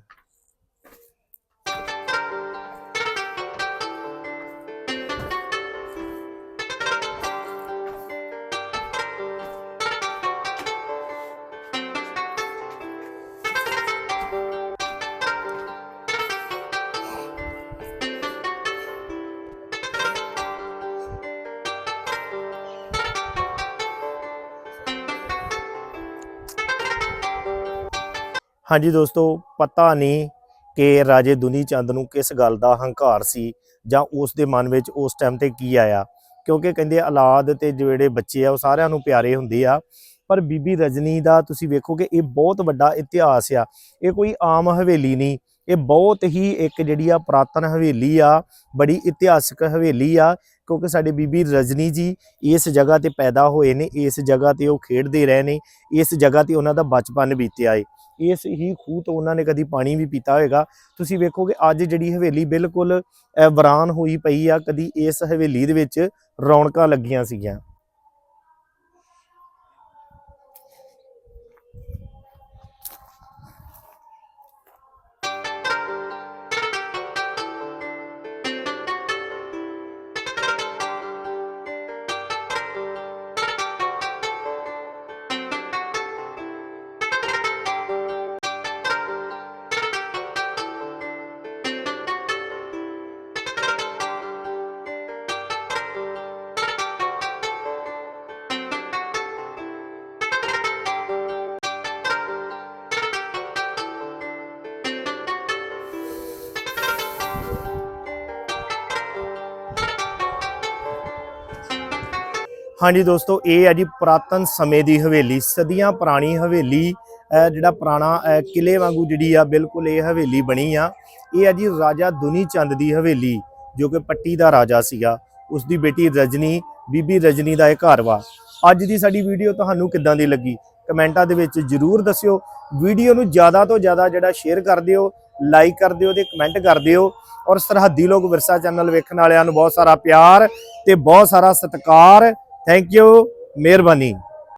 ਹਾਂਜੀ ਦੋਸਤੋ, ਪਤਾ ਨਹੀਂ ਕਿ ਰਾਜੇ ਦੁਨੀ ਚੰਦ ਨੂੰ ਕਿਸ ਗੱਲ ਦਾ ਹੰਕਾਰ ਸੀ ਜਾਂ ਉਸ ਦੇ ਮਨ ਵਿੱਚ ਉਸ ਟਾਈਮ ਤੇ ਕੀ ਆਇਆ। ਕਿਉਂਕਿ ਕਹਿੰਦੇ ਔਲਾਦ ਤੇ ਜਿਹੜੇ ਬੱਚੇ ਆ, ਉਹ ਸਾਰਿਆਂ ਨੂੰ ਪਿਆਰੇ ਹੁੰਦੇ ਆ। ਪਰ ਬੀਬੀ ਰਜਨੀ ਦਾ ਤੁਸੀਂ ਵੇਖੋਗੇ ਇਹ ਬਹੁਤ ਵੱਡਾ ਇਤਿਹਾਸ ਆ। ਇਹ ਕੋਈ ਆਮ ਹਵੇਲੀ ਨਹੀਂ। ਇਹ ਬਹੁਤ ਹੀ ਇੱਕ ਜਿਹੜੀ ਆ ਪੁਰਾਤਨ ਹਵੇਲੀ ਆ, ਬੜੀ ਇਤਿਹਾਸਕ ਹਵੇਲੀ ਆ। ਕਿਉਂਕਿ ਸਾਡੇ ਬੀਬੀ ਰਜਨੀ ਜੀ ਇਸ ਜਗ੍ਹਾ ਤੇ ਪੈਦਾ ਹੋਏ ਨੇ, ਇਸ ਜਗ੍ਹਾ ਤੇ ਉਹ ਖੇਡਦੇ ਰਹੇ ਨੇ, ਇਸ ਜਗ੍ਹਾ ਤੇ ਉਹਨਾਂ ਦਾ ਬਚਪਨ ਬੀਤਿਆ ਏ। ਇਸ ਹੀ ਖੂਹ ਤੋਂ ਉਹਨਾਂ ਨੇ ਕਦੀ ਪਾਣੀ ਵੀ ਪੀਤਾ ਹੋਏਗਾ। ਤੁਸੀਂ ਵੇਖੋਗੇ ਅੱਜ ਜਿਹੜੀ ਹਵੇਲੀ ਬਿਲਕੁਲ ਅਹ, ਵੀਰਾਨ ਹੋਈ ਪਈ ਆ ਕਦੀ ਇਸ ਹਵੇਲੀ ਦੇ ਵਿੱਚ ਰੌਣਕਾਂ ਲੱਗੀਆਂ ਸੀਗੀਆਂ। ਹਾਂਜੀ ਦੋਸਤੋ, ਇਹ ਹੈ ਜੀ ਪੁਰਾਤਨ ਸਮੇਂ ਦੀ ਹਵੇਲੀ, ਸਦੀਆਂ ਪੁਰਾਣੀ ਹਵੇਲੀ ਜਿਹੜਾ ਪੁਰਾਣਾ, ਅਹ ਕਿਲੇ ਵਾਂਗੂ ਜਿਹੜੀ ਆ, ਬਿਲਕੁਲ ਇਹ ਹਵੇਲੀ ਬਣੀ ਆ। ਇਹ ਹੈ ਜੀ ਰਾਜਾ ਦੁਨੀ ਚੰਦ ਦੀ ਹਵੇਲੀ, ਜੋ ਕਿ ਪੱਟੀ ਦਾ ਰਾਜਾ ਸੀਗਾ। ਉਸ ਦੀ ਬੇਟੀ ਰਜਨੀ, ਬੀਬੀ ਰਜਨੀ ਦਾ ਇਹ ਘਰ ਵਾ। ਅੱਜ ਦੀ ਸਾਡੀ ਵੀਡੀਓ ਤੁਹਾਨੂੰ ਕਿੱਦਾਂ ਦੀ ਲੱਗੀ? ਕਮੈਂਟਾਂ ਦੇ ਵਿੱਚ ਜਰੂਰ ਦੱਸਿਓ। ਵੀਡੀਓ ਨੂੰ ਜ਼ਿਆਦਾ ਤੋਂ ਜ਼ਿਆਦਾ ਜਿਹੜਾ ਸ਼ੇਅਰ ਕਰ ਦਿਓ, ਲਾਈਕ ਕਰ ਦਿਓ ਤੇ ਕਮੈਂਟ ਕਰ ਦਿਓ। ਔਰ ਸਰਹੱਦੀ ਲੋਕ ਵਿਰਸਾ ਚੈਨਲ ਵੇਖਣ ਵਾਲਿਆਂ ਨੂੰ ਬਹੁਤ ਸਾਰਾ ਪਿਆਰ ਤੇ ਬਹੁਤ ਸਾਰਾ ਸਤਿਕਾਰ। ਥੈਂਕ ਯੂ ਮਿਹਰਬਾਨੀ